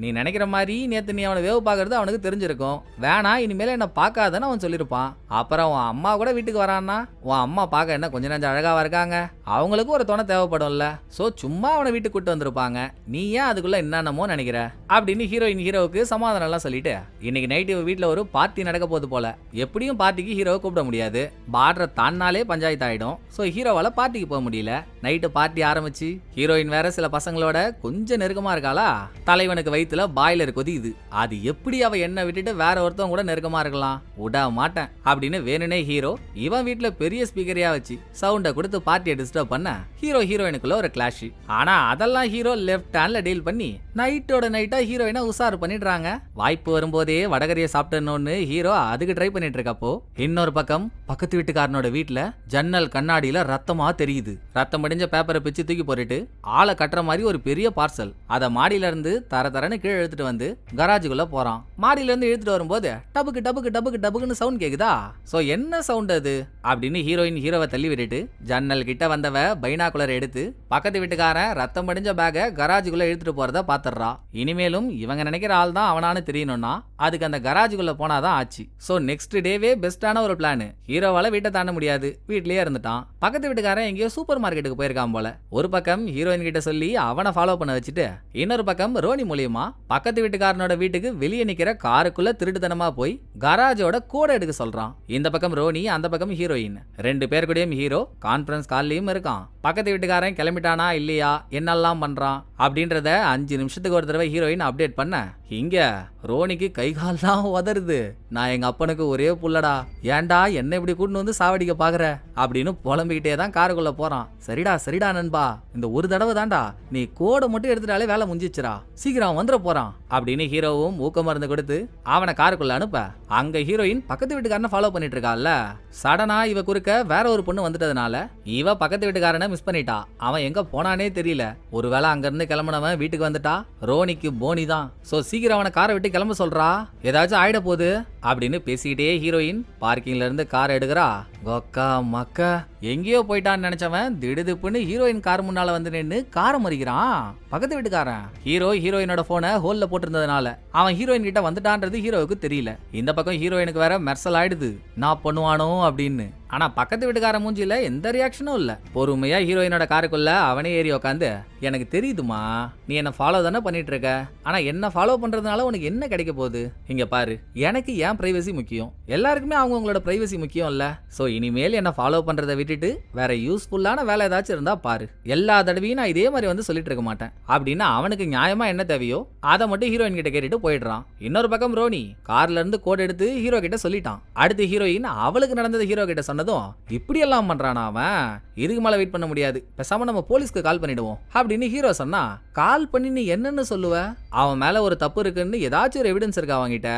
நீ நினைக்கிற மாதிரி நேற்று நீ அவனை வேவு பார்க்கறது அவனுக்கு தெரிஞ்சிருக்கும். வேணா இனிமேல் என்னை பார்க்காதன்னு அவன் சொல்லியிருப்பான். அப்புறம் உன் அம்மா கூட வீட்டுக்கு வரான்னா உன் அம்மா பார்க்க என்ன கொஞ்ச நஞ்சம் அழகாக இருக்காங்க? அவங்களுக்கும் ஒரு துணை தேவைப்படும்ல. ஸோ சும்மா அவனை வீட்டுக்கு கூப்பிட்டு வந்திருப்பாங்க. நீ ஏன் அதுக்குள்ள என்னென்னமோ நினைக்கிற? அப்படின்னு ஹீரோயின் ஹீரோவுக்கு சமாதானம் எல்லாம் சொல்லிட்டு இன்னைக்கு நைட்டு வீட்டில் ஒரு பார்ட்டி நடக்க போகுது போல. எப்படியும் பார்ட்டிக்கு ஹீரோவை கூப்பிட முடியாது. பார்டரை தாண்டாலே பஞ்சாயத்து ஆயிடும். ஸோ ஹீரோவால பார்ட்டிக்கு போக முடியல. நைட்டு பார்ட்டி ஆரம்பிச்சு ஹீரோயின் வேற சில பசங்களோட கொஞ்சம் நெருக்கமா இருக்காளா? தலைவனுக்கு வயிற்றுல பாய்லர் கொதிக்குது. அது எப்படி அவ என்ன விட்டுட்டு வேற ஒருத்தவங்க கூட நெருக்கமா இருக்கலாம்? விட மாட்டேன். அப்படின்னு வேணுனே ஹீரோ இவன் வீட்டில் பெரிய ஸ்பீக்கரையா வச்சு சவுண்டை கொடுத்து பார்ட்டியை டிஸ்டர்ப் பண்ண ஹீரோ ஹீரோயினுக்குள்ள ஒரு கிளாஷ் ஆனா அதெல்லாம் ஹீரோ லெஃப்ட் ஹேண்ட்ல டீல் பண்ணி நைட்டோட நைட்டா ஹீரோயினை உசாறு பண்ணிடுறாங்க. வாய்ப்பு வரும்போதே வடகரியை சாப்பிட்டணும்னு ஹீரோ அதுக்கு ட்ரை பண்ணிட்டு இருக்கப்போ இன்னொரு பக்கம் பக்கத்து வீட்டுக்காரனோட வீட்டுல ஜன்னல் கண்ணாடியில ரத்தமா தெரியுது. ரத்தம் முடிஞ்ச பேப்பரை பிச்சு தூக்கி போட்டுட்டு ஆளை கட்டுற மாதிரி ஒரு பெரிய பார்சல் அதை மாடியில இருந்து தர தரன்னு கீழே இழுத்துட்டு வந்து கராஜுக்குள்ள போறான். மாடியில இருந்து இழுத்துட்டு வரும்போது டபுக்கு டபுக்கு டபுக்கு டபுக்குன்னு சவுண்ட் கேக்குதா? சோ என்ன சவுண்ட் அது? அப்படின்னு ஹீரோயின் ஹீரோவை தள்ளி விட்டுட்டு ஜன்னல் கிட்ட வந்தவ பைனாகுலர் எடுத்து பக்கத்து வீட்டுக்காரன் ரத்தம் படிஞ்ச பேகை கராஜுக்குள்ளே இழுத்துட்டு போகிறத பார்த்துடுறா இனிமேலும் இவங்க நினைக்கிற ஆள் தான் அவனானு தெரியணும்னா அதுக்கு அந்த கராஜுக்குள்ளே போனாதான் ஆச்சு. ஸோ நெக்ஸ்ட் டேவே பெஸ்ட்டான ஒரு பிளான் ஹீரோவால வீட்டை தாண்ட முடியாது. வீட்லேயே இருந்துட்டான். பக்கத்து வீட்டுக்காரன் எங்கேயோ சூப்பர் மார்க்கெட்டுக்கு போயிருக்கான் போல. ஒரு பக்கம் ஹீரோயின் கிட்ட சொல்லி அவனை ஃபாலோ பண்ண வச்சுட்டு இன்னொரு பக்கம் ரோனி மூலியமா பக்கத்து வீட்டுக்காரனோட வீட்டுக்கு வெளியே நிற்கிற காருக்குள்ள திருட்டுத்தனமா போய் கராஜோட கூட எடுக்க சொல்றான். இந்த பக்கம் ரோனி அந்த பக்கம் ஹீரோயின் ரெண்டு பேர் கூடயும் ஹீரோ கான்ஃபரன்ஸ் கால்லயும் இருக்கான். பக்கத்து வீட்டுக்காரன் கிளம்பிட்டானா இல்லையா? என்னெல்லாம் பண்ணுறான் அப்படின்றத அஞ்சு நிமிஷத்துக்கு ஒரு தடவை ஹீரோயின் அப்டேட் பண்ண. இங்க ரோனிக்கு கை கால்லாம் உதறுது. நான் எங்க அப்பனுக்கு ஒரே புள்ளடா. ஏன்டா என்ன இப்படி கூட்டு வந்து சாவடிக்க பாக்குற? அப்படின்னு புலம்பிக்கிட்டே தான் காருக்குள்ள போறான். சரிடா சரிடா நண்பா. இந்த ஒரு தடவை தான்டா. நீ கோடை மட்டும் எடுத்துட்டாலே வேலை முடிஞ்சிச்சுடா சீக்கிரம் அவன் வந்துட போறான். அப்படின்னு ஹீரோவும் ஊக்க மருந்து கொடுத்து அவனை காருக்குள்ள அனுப்ப. அங்க ஹீரோயின் பக்கத்து வீட்டுக்காரனை ஃபாலோ பண்ணிட்டு இருக்கால சடனா இவ குறுக்க வேற ஒரு பொண்ணு வந்துட்டதுனால இவ பக்கத்து வீட்டுக்காரனை மிஸ் பண்ணிட்டா. அவன் எங்க போனானே தெரியல. ஒருவேளை அங்க இருந்து கிளம்புனவன் வீட்டுக்கு வந்துட்டா. ரோனிக்கு போனி தான். சோ சீக்கிரம் அவனை காரை விட்டு கிளம்ப சொல்றா? ஏதாச்சும் ஆயிட போகுது? அப்படின்னு பேசிக்கிட்டே ஹீரோயின் பார்க்கிங்ல இருந்து கார் எடுக்கிறா. கொக்கா மக்கா எங்கேயோ போயிட்டான்னு நினைச்சவன் திடுதுப்புன்னு ஹீரோயின் கார் முன்னால வந்து நின்று காரை மறிக்கிறான். பக்கத்து வீட்டுக்காரன். ஹீரோ ஹீரோயினோட போனை ஹோல்ல போட்டிருந்ததுனால அவன் ஹீரோயின் கிட்ட வந்துட்டான்றது ஹீரோவுக்கு தெரியல. இந்த பக்கம் ஹீரோயினுக்கு வேற மெர்சல் ஆயிடுது. நான் பண்ணுவானோ? அப்படின்னு. ஆனா பக்கத்து வீட்டுக்கார மூஞ்சில எந்த ரியாக்ஷனும் இல்ல. பொறுமையா ஹீரோயினோட காருக்குள்ள அவனே ஏறி உக்காந்து எனக்கு தெரியுதுமா நீ என்ன ஃபாலோ தானே பண்ணிட்டு இருக்க? ஆனா என்ன ஃபாலோ பண்றதுனால உனக்கு என்ன கிடைக்க போகுது? இங்க பாரு எனக்கு ஏன் பிரைவசி முக்கியம். எல்லாருக்குமே அவங்கவுங்களோட ப்ரைவசி முக்கியம் இல்ல சோ இனிமேல் என்ன ஃபாலோ பண்றதை விட்டுட்டு வேற யூஸ்ஃபுல்லான வேலை ஏதாச்சும் இருந்தா பாரு. எல்லா தடவையும் நான் இதே மாதிரி வந்து சொல்லிட்டு இருக்க மாட்டேன். அப்படின்னு அவனுக்கு நியாயமா என்ன தேவையோ அதை மட்டும் ஹீரோயின் கிட்ட கேட்டுட்டு போயிடுறான். இன்னொரு பக்கம் ரோனி கார்ல இருந்து கோட் எடுத்து ஹீரோ கிட்ட சொல்லிட்டான். அடுத்து ஹீரோயின் அவளுக்கு நடந்தது ஹீரோ கிட்ட சொன்னதும் இப்படி எல்லாம் பண்றானா அவன்? இதுக்கு மேல வெயிட் பண்ண முடியாது. பேசாம நம்ம போலீஸ்க்கு கால் பண்ணிடுவோம். அப்படின்னு ஹீரோ சொன்னா கால் பண்ணி நீ என்னன்னு சொல்லுவ? அவன் மேல ஒரு தப்பு இருக்குன்னு ஏதாச்சும் ஒரு எவிடன்ஸ் இருக்கா அவன்கிட்ட?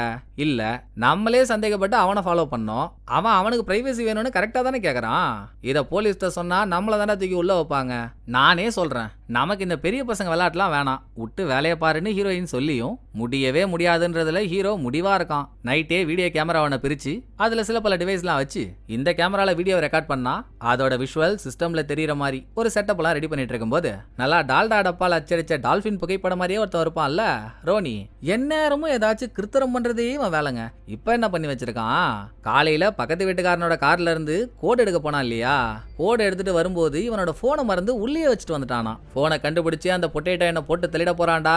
இல்ல நம்மளே சந்தேகப்பட்டு அவனை ஃபாலோ பண்ணோம். அவன் அவனுக்கு பிரைவசி வேணும்னு கரெக்டாக தானே கேட்குறான் இதை போலீஸ்கிட்ட சொன்னால் நம்மளை தானே தூக்கி உள்ளே வைப்பாங்க. நானே சொல்கிறேன் நமக்கு இந்த பெரிய பசங்க விளையாட்டுலாம் வேணாம். விட்டு வேலையை பாருன்னு ஹீரோயின் சொல்லியும் முடியவே முடியாதுன்றதுல ஹீரோ முடிவாக இருக்கான். நைட்டே வீடியோ கேமராவனை பிரித்து அதில் சில பல டிவைஸ்லாம் வச்சு இந்த கேமராவில் வீடியோ ரெக்கார்ட் பண்ணால் அதோட விஷுவல் சிஸ்டமில் தெரிகிற மாதிரி ஒரு செட்டப்லாம் ரெடி பண்ணிட்டு இருக்கும்போது நல்லா டால்டா டப்பால் அச்சடிச்ச டால்ஃபின் புகைப்படம் மாதிரியே ஒருத்தன் இருப்பான்ல ரோனி. எந்நேரமும் ஏதாச்சும் கிருத்தரம் பண்ணுறதே இவன் வேலைங்க. இப்போ என்ன பண்ணி வச்சிருக்கான்? காலையில் பக்கத்து வீட்டுக்காரனோட கார்ல இருந்து கோடு எடுக்க போனான் இல்லையா? கோடு எடுத்துட்டு வரும்போது இவனோட ஃபோனை மறந்து உள்ளே வச்சுட்டு வந்துட்டானா ஃபோனை கண்டுபிடிச்சு அந்த பொட்டேட்டோ என்னை போட்டு தள்ளிட போறான்டா.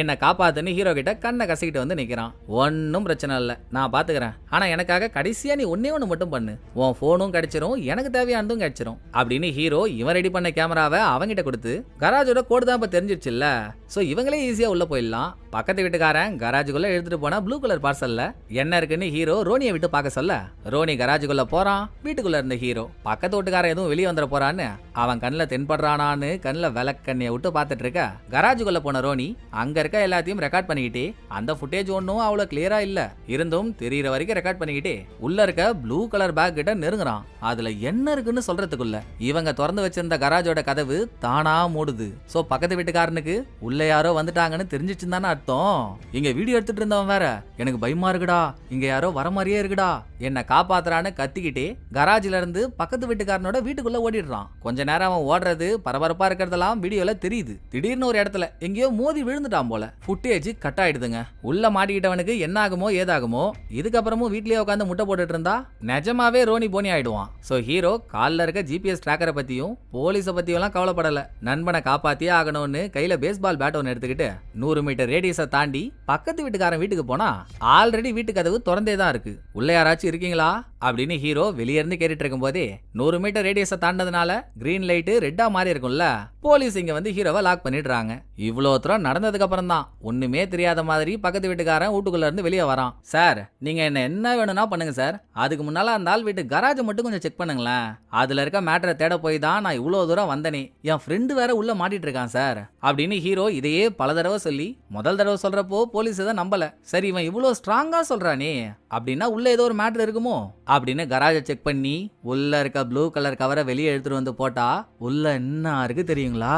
என்னை காப்பாத்துன்னு ஹீரோ கிட்ட கண்ணை கசக்கிட்டு வந்து நிற்கிறான் ஒன்றும் பிரச்சனை இல்லை. நான் பார்த்துக்கிறேன் ஆனால் எனக்காக கடைசியாக நீ ஒன்னே ஒன்று மட்டும் பண்ணு. உன் ஃபோனும் கிடைச்சிரும் எனக்கு தேவையானதும் கிடைச்சிரும். அப்படின்னு ஹீரோ இவன் ரெடி பண்ண கேமராவை அவங்கிட்ட கொடுத்து கராஜோட கோடு தான் இப்போ தெரிஞ்சிருச்சுல்ல. ஸோ இவங்களே ஈஸியாக உள்ளே போயிடலாம். பக்கத்து வீட்டுக்காரன் கராஜுக்குள்ளே எடுத்துட்டு போனால் ப்ளூ கலர் பார்சலில் என்ன இருக்குன்னு ஹீரோ ரோனியை விட்டு பார்க்க சொல்ல. ரோனி கராஜுக்குள்ளே போகிறான் வீட்டுக்குள்ளே இருந்த ஹீரோ பக்கத்து வீட்டுக்காரன் எதுவும் வெளியே வந்துட போறான்னு அவன் கண்ணில் தென்படுறானான்னு கண்ணில் கண்ணியை விட்டு பார்த்துட்டு இருக்கா? கராஜுக்குள்ள போன ரோனி அங்க இருக்க எல்லாத்தையும் ரெக்கார்ட் பண்ணிக்கிட்டே அந்த ஃபுட்டேஜ் ஒன்றும் அவ்வளோ கிளியரா இல்ல. இருந்தும் தெரியற வரைக்கும் ரெக்கார்ட் பண்ணிக்கிட்டே உள்ள இருக்க ப்ளூ கலர் பேக் கிட்ட நெருங்குறான். அதுல என்ன இருக்குன்னு சொல்றதுக்குள்ள இவங்க திறந்து வச்சிருந்த கராஜோட கதவு தானா மூடுது. சோ பக்கத்து வீட்டுக்காரனுக்கு உள்ள யாரோ வந்துட்டாங்கன்னு தெரிஞ்சிச்சுன்னு தானே அர்த்தம். இங்க வீடியோ எடுத்துட்டு இருந்தவன் வேற. எனக்கு பயமா இருக்குடா. இங்க யாரோ வர மாதிரியே இருக்குடா. என்ன காப்பாத்துறான்னு கத்திக்கிட்டே கராஜ்ல இருந்து பக்கத்து வீட்டுக்காரனோட வீட்டுக்குள்ள ஓடிடுறான். கொஞ்ச நேரம் அவன் ஓடுறது பரபரப்பா இருக்கிறதெல்லாம் வீடியோல தெரியுது. திடீர்னு ஒரு இடத்துல எங்கேயோ மோதி விழுந்துட்டான் போல. ஃபுட்டேஜ் கட் ஆயிடுதுங்க உள்ள மாட்டிக்கிட்டவனுக்கு என்ன ஆகுமோ ஏதாகுமோ இதுக்கப்புறமும் வீட்லயே உட்காந்து முட்டை போட்டுட்டு இருந்தா நிஜமாவே ரோனி போனி ஆயிடுவான். சோ ஹீரோ கால்ல இருக்க ஜிபிஎஸ் ட்ராக்கரை பத்தியும் போலீஸை பத்தியும் எல்லாம் கவலைப்படல. நண்பனை காப்பாத்தியே ஆகணும்னு கையில பேஸ்பால் பேட் ஒன்று எடுத்துக்கிட்டு நூறு மீட்டர் ரேடியஸை தாண்டி பக்கத்து வீட்டுக்காரன் வீட்டுக்கு போனா ஆல்ரெடி வீட்டு கதவு திறந்தே தான் இருக்கு. உள்ள யாராச்சும் இருக்கீங்களா? அப்படின்னு ஹீரோ வெளியே இருந்து கேட்டுட்டு இருக்கும் போதே நூறு மீட்டர் ரேடியஸை தாண்டதுனால கிரீன் லைட்டு ரெட்டா மாறி இருக்கும்ல போலீஸ் சிங்கை வந்து ஹீரோவை லாக் பண்ணிடுறாங்க. இவ்வளோ தூரம் நடந்ததுக்கு அப்புறம் தான் ஒண்ணுமே தெரியாத மாதிரி பக்கத்து வீட்டுக்காரன் வீட்டுக்குள்ள இருந்து வெளியே வரான். சார் நீங்க என்ன என்ன வேணும்னா பண்ணுங்க சார். அதுக்கு முன்னால அந்த ஆள் வீட்டு கராஜை மட்டும் கொஞ்சம் செக் பண்ணுங்களேன். அதுல இருக்க மேட்டரை தேட போய் தான் நான் இவ்வளோ தூரம் வந்தனே. என் ஃப்ரெண்டு வேற உள்ள மாட்டிட்டு இருக்கான் சார். அப்படின்னு ஹீரோ இதையே பல தடவை சொல்லி முதல் தடவை சொல்றப்போ போலீஸ் இதை நம்பல. சரி இவன் இவ்வளோ ஸ்ட்ராங்கா சொல்றானே. அப்படின்னா உள்ள ஏதோ ஒரு மேட்டர் இருக்குமோ? அப்படின்னு கராஜை செக் பண்ணி உள்ள இருக்க ப்ளூ கலர் கவரை வெளியே எடுத்துட்டு வந்து போட்டா உள்ள என்ன இருக்கு தெரியுங்களா?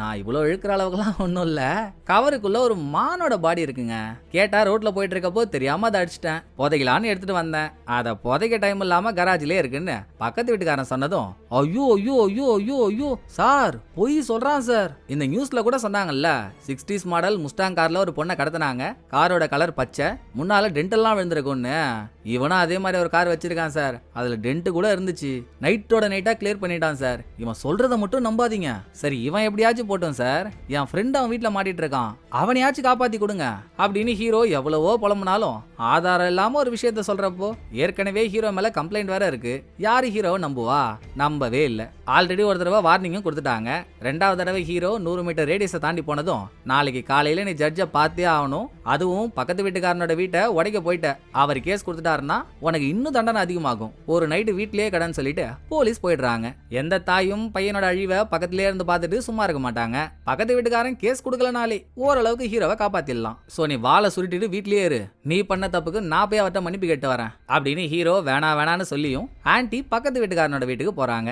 நான் இவ்வளோ இழுக்கிற அளவுக்குலாம் ஒன்றும் இல்லை. கவருக்குள்ளே ஒரு மானோட பாடி இருக்குங்க. கேட்டால் ரோட்டில் போயிட்டு இருக்கப்போ தெரியாமல் அதை அடிச்சிட்டேன். புதைக்கலான்னு எடுத்துகிட்டு வந்தேன். அதை புதைக்க டைம் இல்லாமல் கராஜிலே இருக்குன்னு பக்கத்து வீட்டுக்காரன் சொன்னதும் ஐயோ ஐயோ ஐயோ ஐயோ ஐயோ சார் பொய் சொல்கிறான் சார். இந்த நியூஸில் கூட சொன்னாங்கல்ல சிக்ஸ்டீஸ் மாடல் முஸ்டாங் காரில் ஒரு பொண்ணை கடத்தினாங்க. காரோட கலர் பச்சை. முன்னால் டென்டெல்லாம் விழுந்திருக்கும்னு. இவனும் அதே மாதிரி ஒரு கார் வச்சிருக்கான் சார். அதில் டென்ட்டு கூட இருந்துச்சு. நைட்டோட நைட்டாக கிளியர் பண்ணிட்டான் சார். இவன் சொல்கிறத மட்டும் நம்பாதீங்க. சரி இவன் எப்படியாச்சும் போட்டோம் சார். என் ஃப்ரெண்ட் அவன் வீட்டில் மாட்டிட்டு இருக்கான். அவனையாச்சும் காப்பாத்தி கொடுங்க. அப்படின்னு ஹீரோ எவ்வளவோ புலம்புனாலும் ஆதாரம் இல்லாம ஒரு விஷயத்த சொல்றப்போ ஏற்கனவே ஹீரோ மேல கம்ப்ளைண்ட் வேற இருக்கு. யாரு ஹீரோ நம்புவா? நம்பவே இல்லை. ஆல்ரெடி ஒரு தடவை வார்னிங்கும் கொடுத்துட்டாங்க. ரெண்டாவது தடவை ஹீரோ நூறு மீட்டர் ரேடியஸை தாண்டி போனதும் நாளைக்கு காலையில் நீ ஜட்ஜை பார்த்தே ஆகணும். அதுவும் பக்கத்து வீட்டுக்காரனோட வீட்டை உடைக்க போயிட்ட. அவர் கேஸ் கொடுத்துட்டாருன்னா உனக்கு இன்னும் தண்டனை அதிகமாகும். ஒரு நைட்டு வீட்டிலேயே கடன்னு சொல்லிட்டு போலீஸ் போயிடுறாங்க. எந்த தாயும் பையனோட அழிவை பக்கத்திலே இருந்து பார்த்துட்டு சும்மா இருக்க மாட்டாங்க. பக்கத்து வீட்டுக்காரன் கேஸ் கொடுக்கலனாலே ஓரளவுக்கு ஹீரோவை காப்பாத்திடலாம். ஸோ நீ வாழை சுருட்டிட்டு வீட்லயே இரு. நீ பண்ண தப்புக்கு நான் போய் அவர்கிட்ட மன்னிப்பு கேட்டு வரேன். அப்படின்னு ஹீரோ வேணா வேணான்னு சொல்லியும் ஆன்டி பக்கத்து வீட்டுக்காரனோட வீட்டுக்கு போறாங்க.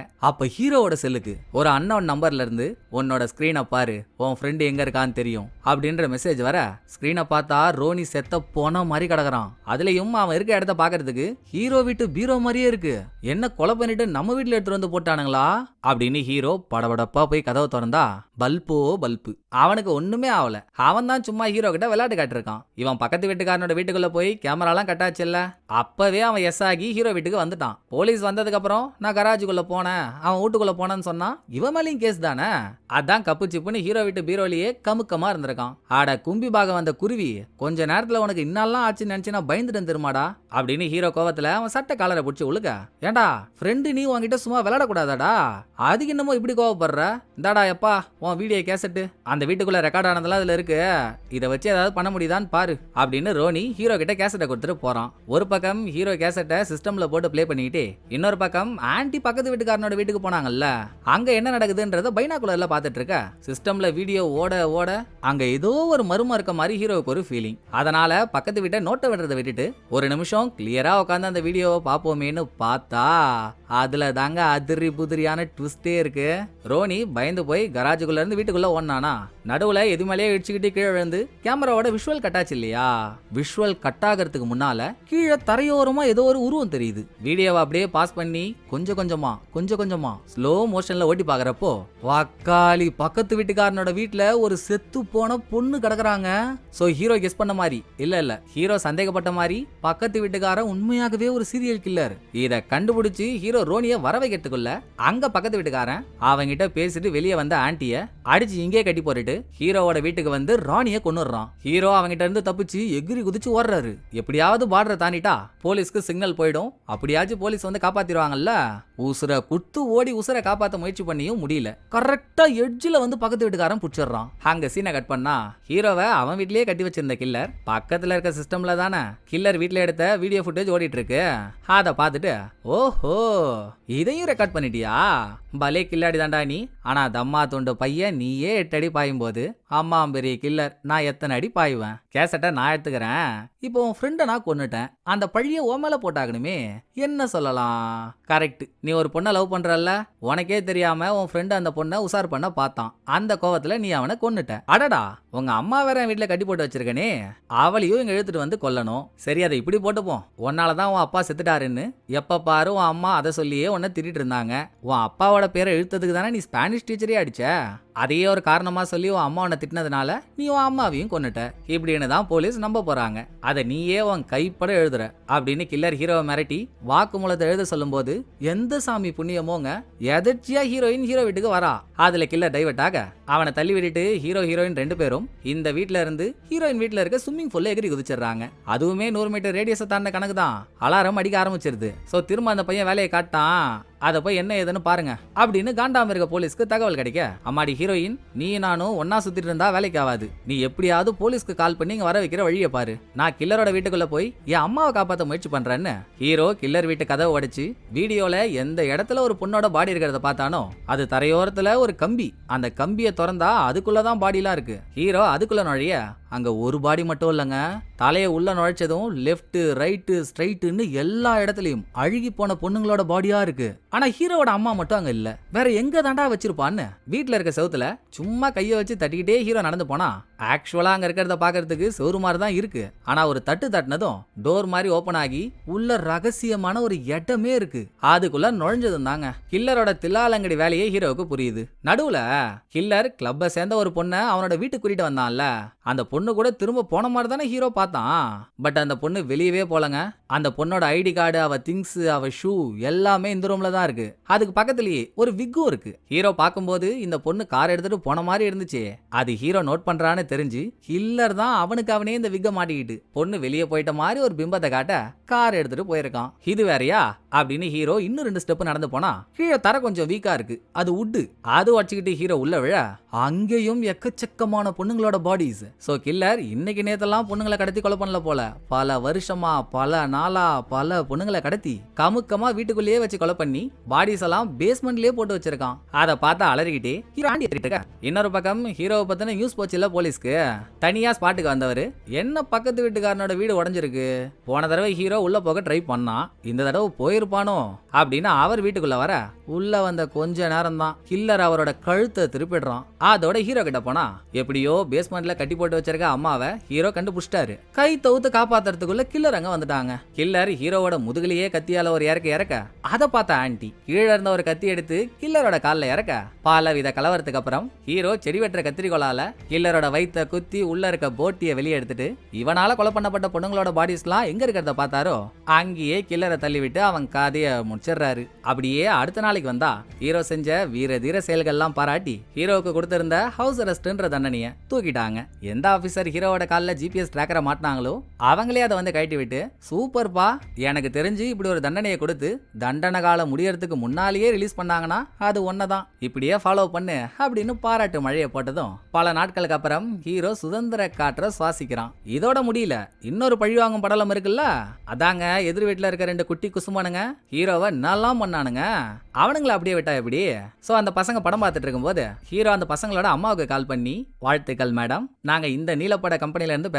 ஹீரோ ஹீரோவோட செல்லுக்கு. ஒரு அன்னோன் நம்பர்ல இருந்து உன்னோட ஸ்கிரீனை பாரு உன் ஃப்ரெண்டு எங்க இருக்கான்னு தெரியும். அப்படின்ற மெசேஜ் வர ஸ்கிரீனை பார்த்தா ரோனி செத்த போன மாதிரி கிடக்குறான். அதுலயும் அவன் இருக்க இடத்த பாக்குறதுக்கு ஹீரோ வீட்டு பீரோ மாதிரியே இருக்கு. என்ன கொலை பண்ணிட்டு நம்ம வீட்டில் எடுத்துட்டு வந்து போட்டானுங்களா? அப்படின்னு ஹீரோ படபடப்பா போய் கதவை திறந்தா பல்போ பல்பு. அவனுக்கு ஒண்ணுமே ஆகல அவன் தான் சும்மா ஹீரோ கிட்ட விளையாட்டு காட்டிருக்கான் இவன் பக்கத்து வீட்டுக்காரனோட வீட்டுக்குள்ள போய் கேமராலாம் கட்டாச்சுல்ல. அப்பவே அவன் எஸ் ஆகி ஹீரோ வீட்டுக்கு வந்துட்டான். போலீஸ் வந்ததுக்கு அப்புறம் நான் கராஜுக்குள்ள போனேன். அவன் கோர்ட்டுக்குள்ளே போனேன்னு சொன்னா இவன் மேலேயும் கேஸ் தானே? அதான் கப்பு சிப்புன்னு ஹீரோ வீட்டு பீரோலியே கமுக்கமா இருந்திருக்கான். ஆட கும்பி பாகம் வந்த குருவி கொஞ்ச நேரத்துல உனக்கு இன்னாலாம் ஆச்சுன்னு நினைச்சு நான் பயந்துட்டு தெரியுமாடா? அப்படின்னு ஹீரோ கோவத்துல அவன் சட்டை காலரை பிடிச்சி உழுக்க ஏண்டா ஃப்ரெண்டு நீ உன்கிட்ட சும்மா விளையாடக்கூடாதாடா? அதுக்கு என்னமோ இப்படி கோவப்படுற? இந்தாடா எப்பா உன் வீடியோ கேசட்டு. அந்த வீட்டுக்குள்ள ரெக்கார்ட் ஆனதெல்லாம் அதுல இருக்கு. இதை வச்சு ஏதாவது பண்ண முடியுதான்னு பாரு அப்படின்னு ரோனி ஹீரோ கிட்ட கேசட்டை கொடுத்துட்டு போறான். ஒரு பக்கம் ஹீரோ கேசட்டை சிஸ்டம்ல போட்டு ப்ளே பண்ணிக்கிட்டு இன்னொரு பக்கம் ஆன்ட்டி பக்கத்து வீட்டுக்காரனோட வீட்டுக்கு போனாங்கல்ல அங்க என்ன நடக்குதுன்றத பைனாக்குலர்ல பார்த்துட்ருக்க? இருக்க சிஸ்டம்ல வீடியோ ஓட ஓட அங்க ஏதோ ஒரு மர்மம் இருக்க மாதிரி ஹீரோவுக்கு ஒரு ஃபீலிங் அதனால பக்கத்து வீட்டை நோட்டை விடுறதை விட்டுட்டு ஒரு நிமிஷம் கிளியரா உட்காந்து அந்த வீடியோவை பார்ப்போமேன்னு பார்த்தா அதுல தாங்க அதிரி புதிரியான ட்விஸ்டே இருக்கு. ரோனி பயந்து போய் கராஜுக்குள்ள இருந்து வீட்டுக்குள்ள ஓடினானா? நடுவுல எது மேலேயே இடிச்சுக்கிட்டு கீழே விழுந்து கேமராவோட விஷுவல் கட்டாச்சு இல்லையா? விஷுவல் கட் ஆகிறதுக்கு முன்னால கீழே தரையோரமா ஏதோ ஒரு உருவம் தெரியுது. வீடியோவை அப்படியே பாஸ் பண்ணி கொஞ்சம் கொஞ்சமா கொஞ்சம் கொஞ்சமா ஸ்லோ மோஷன்ல ஓட்டி பாக்குறப்போ வாக்காளி பக்கத்து வீட்டுக்காரனோட வீட்டுல ஒரு செத்து போன பொண்ணு கிடக்குறாங்க. சோ ஹீரோ கெஸ் பண்ண மாதிரி இல்ல இல்ல. ஹீரோ சந்தேகப்பட்ட மாதிரி பக்கத்து வீட்டுக்காரன் உண்மையாகவே ஒரு சீரியல் கில்லர் இத கண்டுபிடிச்சு ஹீரோ ரோனிய வர வைக்கிறதுக்குள்ள அங்க பக்கத்து வீட்டுக்காரன் அவங்கிட்ட பேசிட்டு வெளியே வந்த ஆண்டிய அடிச்சு இங்கே கட்டி போட்டுட்டு ஹீரோவோட வீட்டுக்கு வந்து ராணிய கொன்னுடுறான். ஹீரோ அவங்கிட்ட இருந்து தப்பிச்சு எகிரி குதிச்சு ஓடுறாரு. எப்படியாவது பார்டரை தாண்டிட்டா போலீஸ்க்கு சிக்னல் போயிடும். அப்படியாச்சும் போலீஸ் வந்து காப்பாத்திடுவாங்கல்ல? உசுரை குத்து ஓடி உசுரை காப்பாற்ற முயற்சி பண்ணியும் முடியல. கரெக்டாக எட்ஜில் வந்து பக்கத்து வீட்டுக்காரன் பிடிச்சிடுறான். அங்கே சீனை கட் பண்ணா ஹீரோவை அவன் வீட்லேயே கட்டி வச்சிருந்த கில்லர் பக்கத்தில் இருக்க சிஸ்டமில் தானே கில்லர் வீட்டில் எடுத்த வீடியோ ஃபுட்டேஜ் ஓடிட்டு இருக்கு. அதை பார்த்துட்டு ஓஹோ இதையும் ரெக்கார்ட் பண்ணிட்டியா? பலே கில்லாடி தாண்டா நீ. ஆனா தம்மா துண்டு பையன் நீயே எட்டடி பாயும் போது அம்மா பெரிய கில்லர் நான் எத்தனை அடி பாயுவேன்? கேசட்டை நான் எடுத்துக்கிறேன். இப்போ உன் ஃப்ரெண்டை நான் கொண்டுட்டேன் அந்த பழிய உன் மேல போட்டாகணுமே. என்ன சொல்லலாம்? கரெக்ட் நீ ஒரு பொண்ணை லவ் பண்றல்ல? உனக்கே தெரியாம உன் ஃப்ரெண்டு அந்த பொண்ணை உசார் பண்ண பார்த்தான். அந்த கோவத்துல நீ அவனை கொன்னுட்ட. அடடா! உங்க அம்மா வேற என் கட்டி போட்டு வச்சிருக்கனே. அவளையும் இங்க எழுத்துட்டு வந்து கொல்லணும். சரி அதை இப்படி போட்டுப்போம் உன்னால தான் உன் அப்பா செத்துட்டாருன்னு. எப்ப பாரு உன் அம்மா அதை சொல்லியே உன்னை திட்டிட்டு இருந்தாங்க. உன் அப்பாவோட பேரை இழுத்ததுக்கு தானே நீ ஸ்பானிஷ் டீச்சரே அடிச்ச? அதையே ஒரு காரணமா சொல்லி உன் அம்மா உன்னை திட்டினதுனால நீ உன் அம்மாவையும் கொண்டுட்ட இப்படின்னு தான் போலீஸ் நம்ப போறாங்க. அதை நீயே உன் கைப்பட எழுதுற அப்படின்னு கில்லர் ஹீரோவை மிரட்டி வாக்குமூலத்தை எழுத சொல்லும்போது எந்த சாமி புண்ணியமோங்க? எதர்ச்சியா ஹீரோயின் ஹீரோ வீட்டுக்கு வரா. அதுல கில்லர் டைவர்ட் ஆக அவனை தள்ளி விட்டுட்டு ஹீரோ ஹீரோயின் ரெண்டு பேரும் இந்த வீட்ல இருந்து ஹீரோயின் வீட்ல இருக்க ஸ்விம்மிங் பூல்ல எகிரி குதிச்சிடுறாங்க. அதுவுமே நூறு மீட்டர் ரேடியஸை தாண்ட கணக்கு தான் அலாரம் அடிக்க ஆரம்பிச்சிருது. சோ திரும்ப அந்த பையன் வேலையை காட்டான். அதை போய் என்ன ஏதுன்னு பாருங்க அப்படின்னு காண்டாமிருக போலீஸ்க்கு தகவல் கிடைக்க. அம்மாடி ஹீரோயின் நீ நானும் ஒன்னா சுத்திட்டு இருந்தா வேலைக்கு ஆகாது. நீ எப்படியாவது போலீஸ்க்கு கால் பண்ணி இங்க வர வைக்கிற வழியை பாரு. நான் கில்லரோட வீட்டுக்குள்ள போய் என் அம்மாவை காப்பாத்த முயற்சி பண்றேன்னு. ஹீரோ கில்லர் வீட்டு கதவை உடைச்சு வீடியோல எந்த இடத்துல ஒரு பொண்ணோட பாடி இருக்கிறத பார்த்தானோ அது தரையோரத்துல ஒரு கம்பி. அந்த கம்பியை திறந்தா அதுக்குள்ளதான் பாடிலாம் இருக்கு. ஹீரோ அதுக்குள்ள நுழைய அங்க ஒரு பாடி மட்டும் இல்லைங்க. தலையை உள்ளே நுழைச்சதும் லெஃப்ட்டு ரைட்டு ஸ்ட்ரைட்டுன்னு எல்லா இடத்துலையும் அழுகி போன பொண்ணுங்களோட பாடியாக இருக்குது ஆனால் ஹீரோவோட அம்மா மட்டும் அங்கே இல்லை. வேற எங்கே தாண்டா வச்சிருப்பான்னு வீட்டில் இருக்க செவுத்துல சும்மா கையை வச்சு தட்டிக்கிட்டே ஹீரோ நடந்து போனா ஆக்சுவலாக அங்கே இருக்கிறத பார்க்கறதுக்கு சோறு மாதிரி தான் இருக்கு. ஆனால் ஒரு தட்டு தட்டினதும் டோர் மாதிரி ஓப்பன் ஆகி உள்ள ரகசியமான ஒரு இடமே இருக்கு. அதுக்குள்ள நுழைஞ்சதும் தாங்க. கில்லரோட தில்லாலங்கடி வேலையே ஹீரோவுக்கு புரியுது. நடுவில் கில்லர் கிளப்பை சேர்ந்த ஒரு பொண்ணை அவனோட வீட்டுக்கு கூட்டிட்டு வந்தான்ல. அந்த பொண்ணு கூட திரும்ப போன மாதிரி தானே ஹீரோ பார்த்து பார்த்தான். பட் அந்த பொண்ணு வெளியவே போலங்க. அந்த பொண்ணோட ஐடி கார்டு அவ திங்ஸ் அவ ஷூ எல்லாமே இந்த ரூம்ல தான் இருக்கு. அதுக்கு பக்கத்துலயே ஒரு விக்கும் இருக்கு. ஹீரோ பார்க்கும்போது இந்த பொண்ணு கார் எடுத்துட்டு போன மாதிரி இருந்துச்சு. அது ஹீரோ நோட் பண்றான்னு தெரிஞ்சு கில்லர் தான் அவனுக்கு அவனே இந்த விக்க மாட்டிக்கிட்டு. பொண்ணு வெளியே போயிட்ட மாதிரி ஒரு பிம்பத்தை காட்ட கார் எடுத்துட்டு போயிருக்கான். இது வேறயா? அப்படின்னு ஹீரோ இன்னும் ரெண்டு ஸ்டெப் நடந்து போனா கீழே தர கொஞ்சம் வீக்கா இருக்கு. அது உட்டு அது வச்சுக்கிட்டு ஹீரோ உள்ள விழ அங்கேயும் எக்கச்சக்கமான பொண்ணுங்களோட பாடிஸ் சோ கில்லர் இன்னைக்கு நேத்தெல்லாம் பொண்ணுங்களை கடத்தி கொலை பண்ணல போல. பல வருஷமா பல நாளா பல பொண்ணுங்களை கடத்தி கமுக்கமா வீட்டுக்குள்ளேயே வச்சு கொலை பண்ணி பாடிஸ் எல்லாம் பேஸ்மெண்ட்லயே போட்டு வச்சிருக்கான். அதை பார்த்தா அலறிக்கிட்டே ஹீரோ ஆண்டி இருக்க. இன்னொரு பக்கம் ஹீரோவை பத்தின நியூஸ் போச்சு இல்ல போலீஸ்க்கு. தனியா ஸ்பாட்டுக்கு வந்தவர். என்ன பக்கத்து வீட்டுக்காரனோட வீடு உடஞ்சிருக்கு. போன தடவை ஹீரோ உள்ள போக ட்ரை பண்ணான் இந்த தடவை போயிருப்பானோ? அப்படின்னு அவர் வீட்டுக்குள்ள வர உள்ள வந்த கொஞ்ச நேரம் தான் கில்லர் அவரோட கழுத்தை திருப்பிடுறான். அதோட ஹீரோ கிட்ட போனா எப்படியோ பேஸ்மெண்ட்ல கட்டி போட்டு வச்சிருக்க அம்மாவை ஹீரோ கண்டுபிடிச்சிட்டாரு. கை தவுத்து காப்பாத்துறதுக்குள்ள கில்லர் அங்க வந்துட்டாங்க. கில்லர் ஹீரோவோட முதுகுலயே கத்தியால ஒரு இறக்க இறக்க அதை பார்த்த ஆண்டி கீழே இருந்த ஒரு கத்தி எடுத்து கில்லரோட காலில் இறக்க. பலவித கலவரத்துக்கு அப்புறம் ஹீரோ செடி வெட்டுற கத்திரிக்கோளால கில்லரோட வயித்தை குத்தி உள்ள இருக்க போட்டியை வெளியே எடுத்துட்டு இவனால கொலை பண்ணப்பட்ட பொண்ணுங்களோட பாடிஸ்லாம் எங்க இருக்கிறத பார்த்தாரோ அங்கேயே கில்லரை தள்ளிவிட்டு அவன் காதைய முடிச்சிடுறாரு. அப்படியே அடுத்த நாளைக்கு வந்தா ஹீரோ செஞ்ச வீர தீர செயல்கள்லாம் பாராட்டி ஹீரோவுக்கு கொடுத்திருந்த ஹவுஸ் அரெஸ்ட்ன்ற தண்டனையை தூக்கிட்டாங்க. எந்த ஆபீசர் ஹீரோவோட காலில் ஜிபிஎஸ் ட்ராக்கரை மாட்டினாங்களோ அவங்களே அதை வந்து கழட்டி விட்டு சூப்பர்ப்பா எனக்கு தெரிஞ்சு இப்படி ஒரு தண்டனையை கொடுத்து தண்டனை காலம் முடியறதுக்கு முன்னாலேயே ரிலீஸ் பண்ணாங்கன்னா அது ஒன்னதான் இப்படியே ஃபாலோ பண்ணு அப்படின்னு பாராட்டு மழையை போட்டதும் பல நாட்களுக்கு அப்புறம் ஹீரோ சுதந்திர காற்றை சுவாசிக்கிறான். இதோட முடியல இன்னொரு பழிவாங்கும் படலம் இருக்குல்ல? அதாங்க எதிர் வீட்டில் இருக்க ரெண்டு குட்டி குசுமானுங்க ஹீரோவை நல்லா பண்ணானுங்க அவனுங்கள அப்படியே விட்டா எப்படி? ஸோ அந்த பசங்க படம் பார்த்துட்டு இருக்கும்போது ஹீரோ அந்த பசங்களோட அம்மாவுக்கு கால் பண்ணி வாழ்த்துக்கள் மேடம் நாங்க இந்த நீலப்பட கம்பெனில இருந்து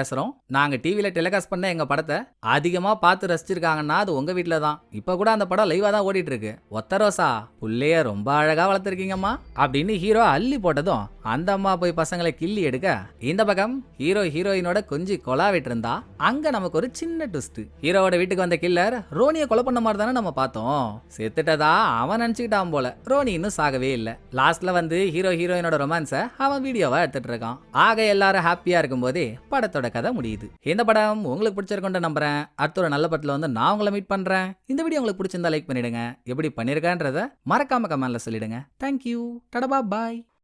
நாங்கள் நாங்கள் டிவியில் டெலிகாஸ்ட் பண்ண எங்கள் படத்தை அதிகமாக பார்த்து ரசிச்சிருக்காங்கன்னா அது உங்கள் வீட்டில் தான். இப்போ கூட அந்த படம் லைவாக தான் ஓடிட்டு இருக்கு ஒத்த ரோசா புள்ளைய ரொம்ப அழகாக வளர்த்துருக்கீங்கம்மா அப்படின்னு ஹீரோ அள்ளி போட்டதும் அந்த அம்மா போய் பசங்களை கிள்ளி எடுக்க இந்த பக்கம் ஹீரோ ஹீரோயினோட கொஞ்சி கொலாவிட்டு இருந்தா அங்க நமக்கு ஒரு சின்ன ட்விஸ்ட் ஹீரோவோட வீட்டுக்கு வந்த கில்லர் ரோனியை கொலை பண்ண மாதிரி தானே நம்ம பார்த்தோம். செத்துட்டதா அவன் நினச்சிக்கிட்டான் போல. ரோனி இன்னும் சாகவே இல்லை. லாஸ்ட்ல வந்து ஹீரோ ஹீரோயினோட ரொமான்ஸை அவன் வீடியோவை எடுத்துட்டு இருக்கான். ஆக எல்லாரும் ஹாப்பியா இருக்கும்போதே படத்தோட கதை முடியுது. இந்த படம் உங்களுக்கு பிடிச்சிருக்குன்ற நம்புறேன். அடுத்த ஒரு நல்ல படத்தில் வந்து நான் உங்களை மீட் பண்ணுறேன் இந்த வீடியோ உங்களுக்கு பிடிச்சிருந்தா லைக் பண்ணிடுங்க. எப்படி பண்ணியிருக்கேன்றத மறக்காம கமெண்ட்ல சொல்லிடுங்க. தேங்க்யூ டடபா பாய்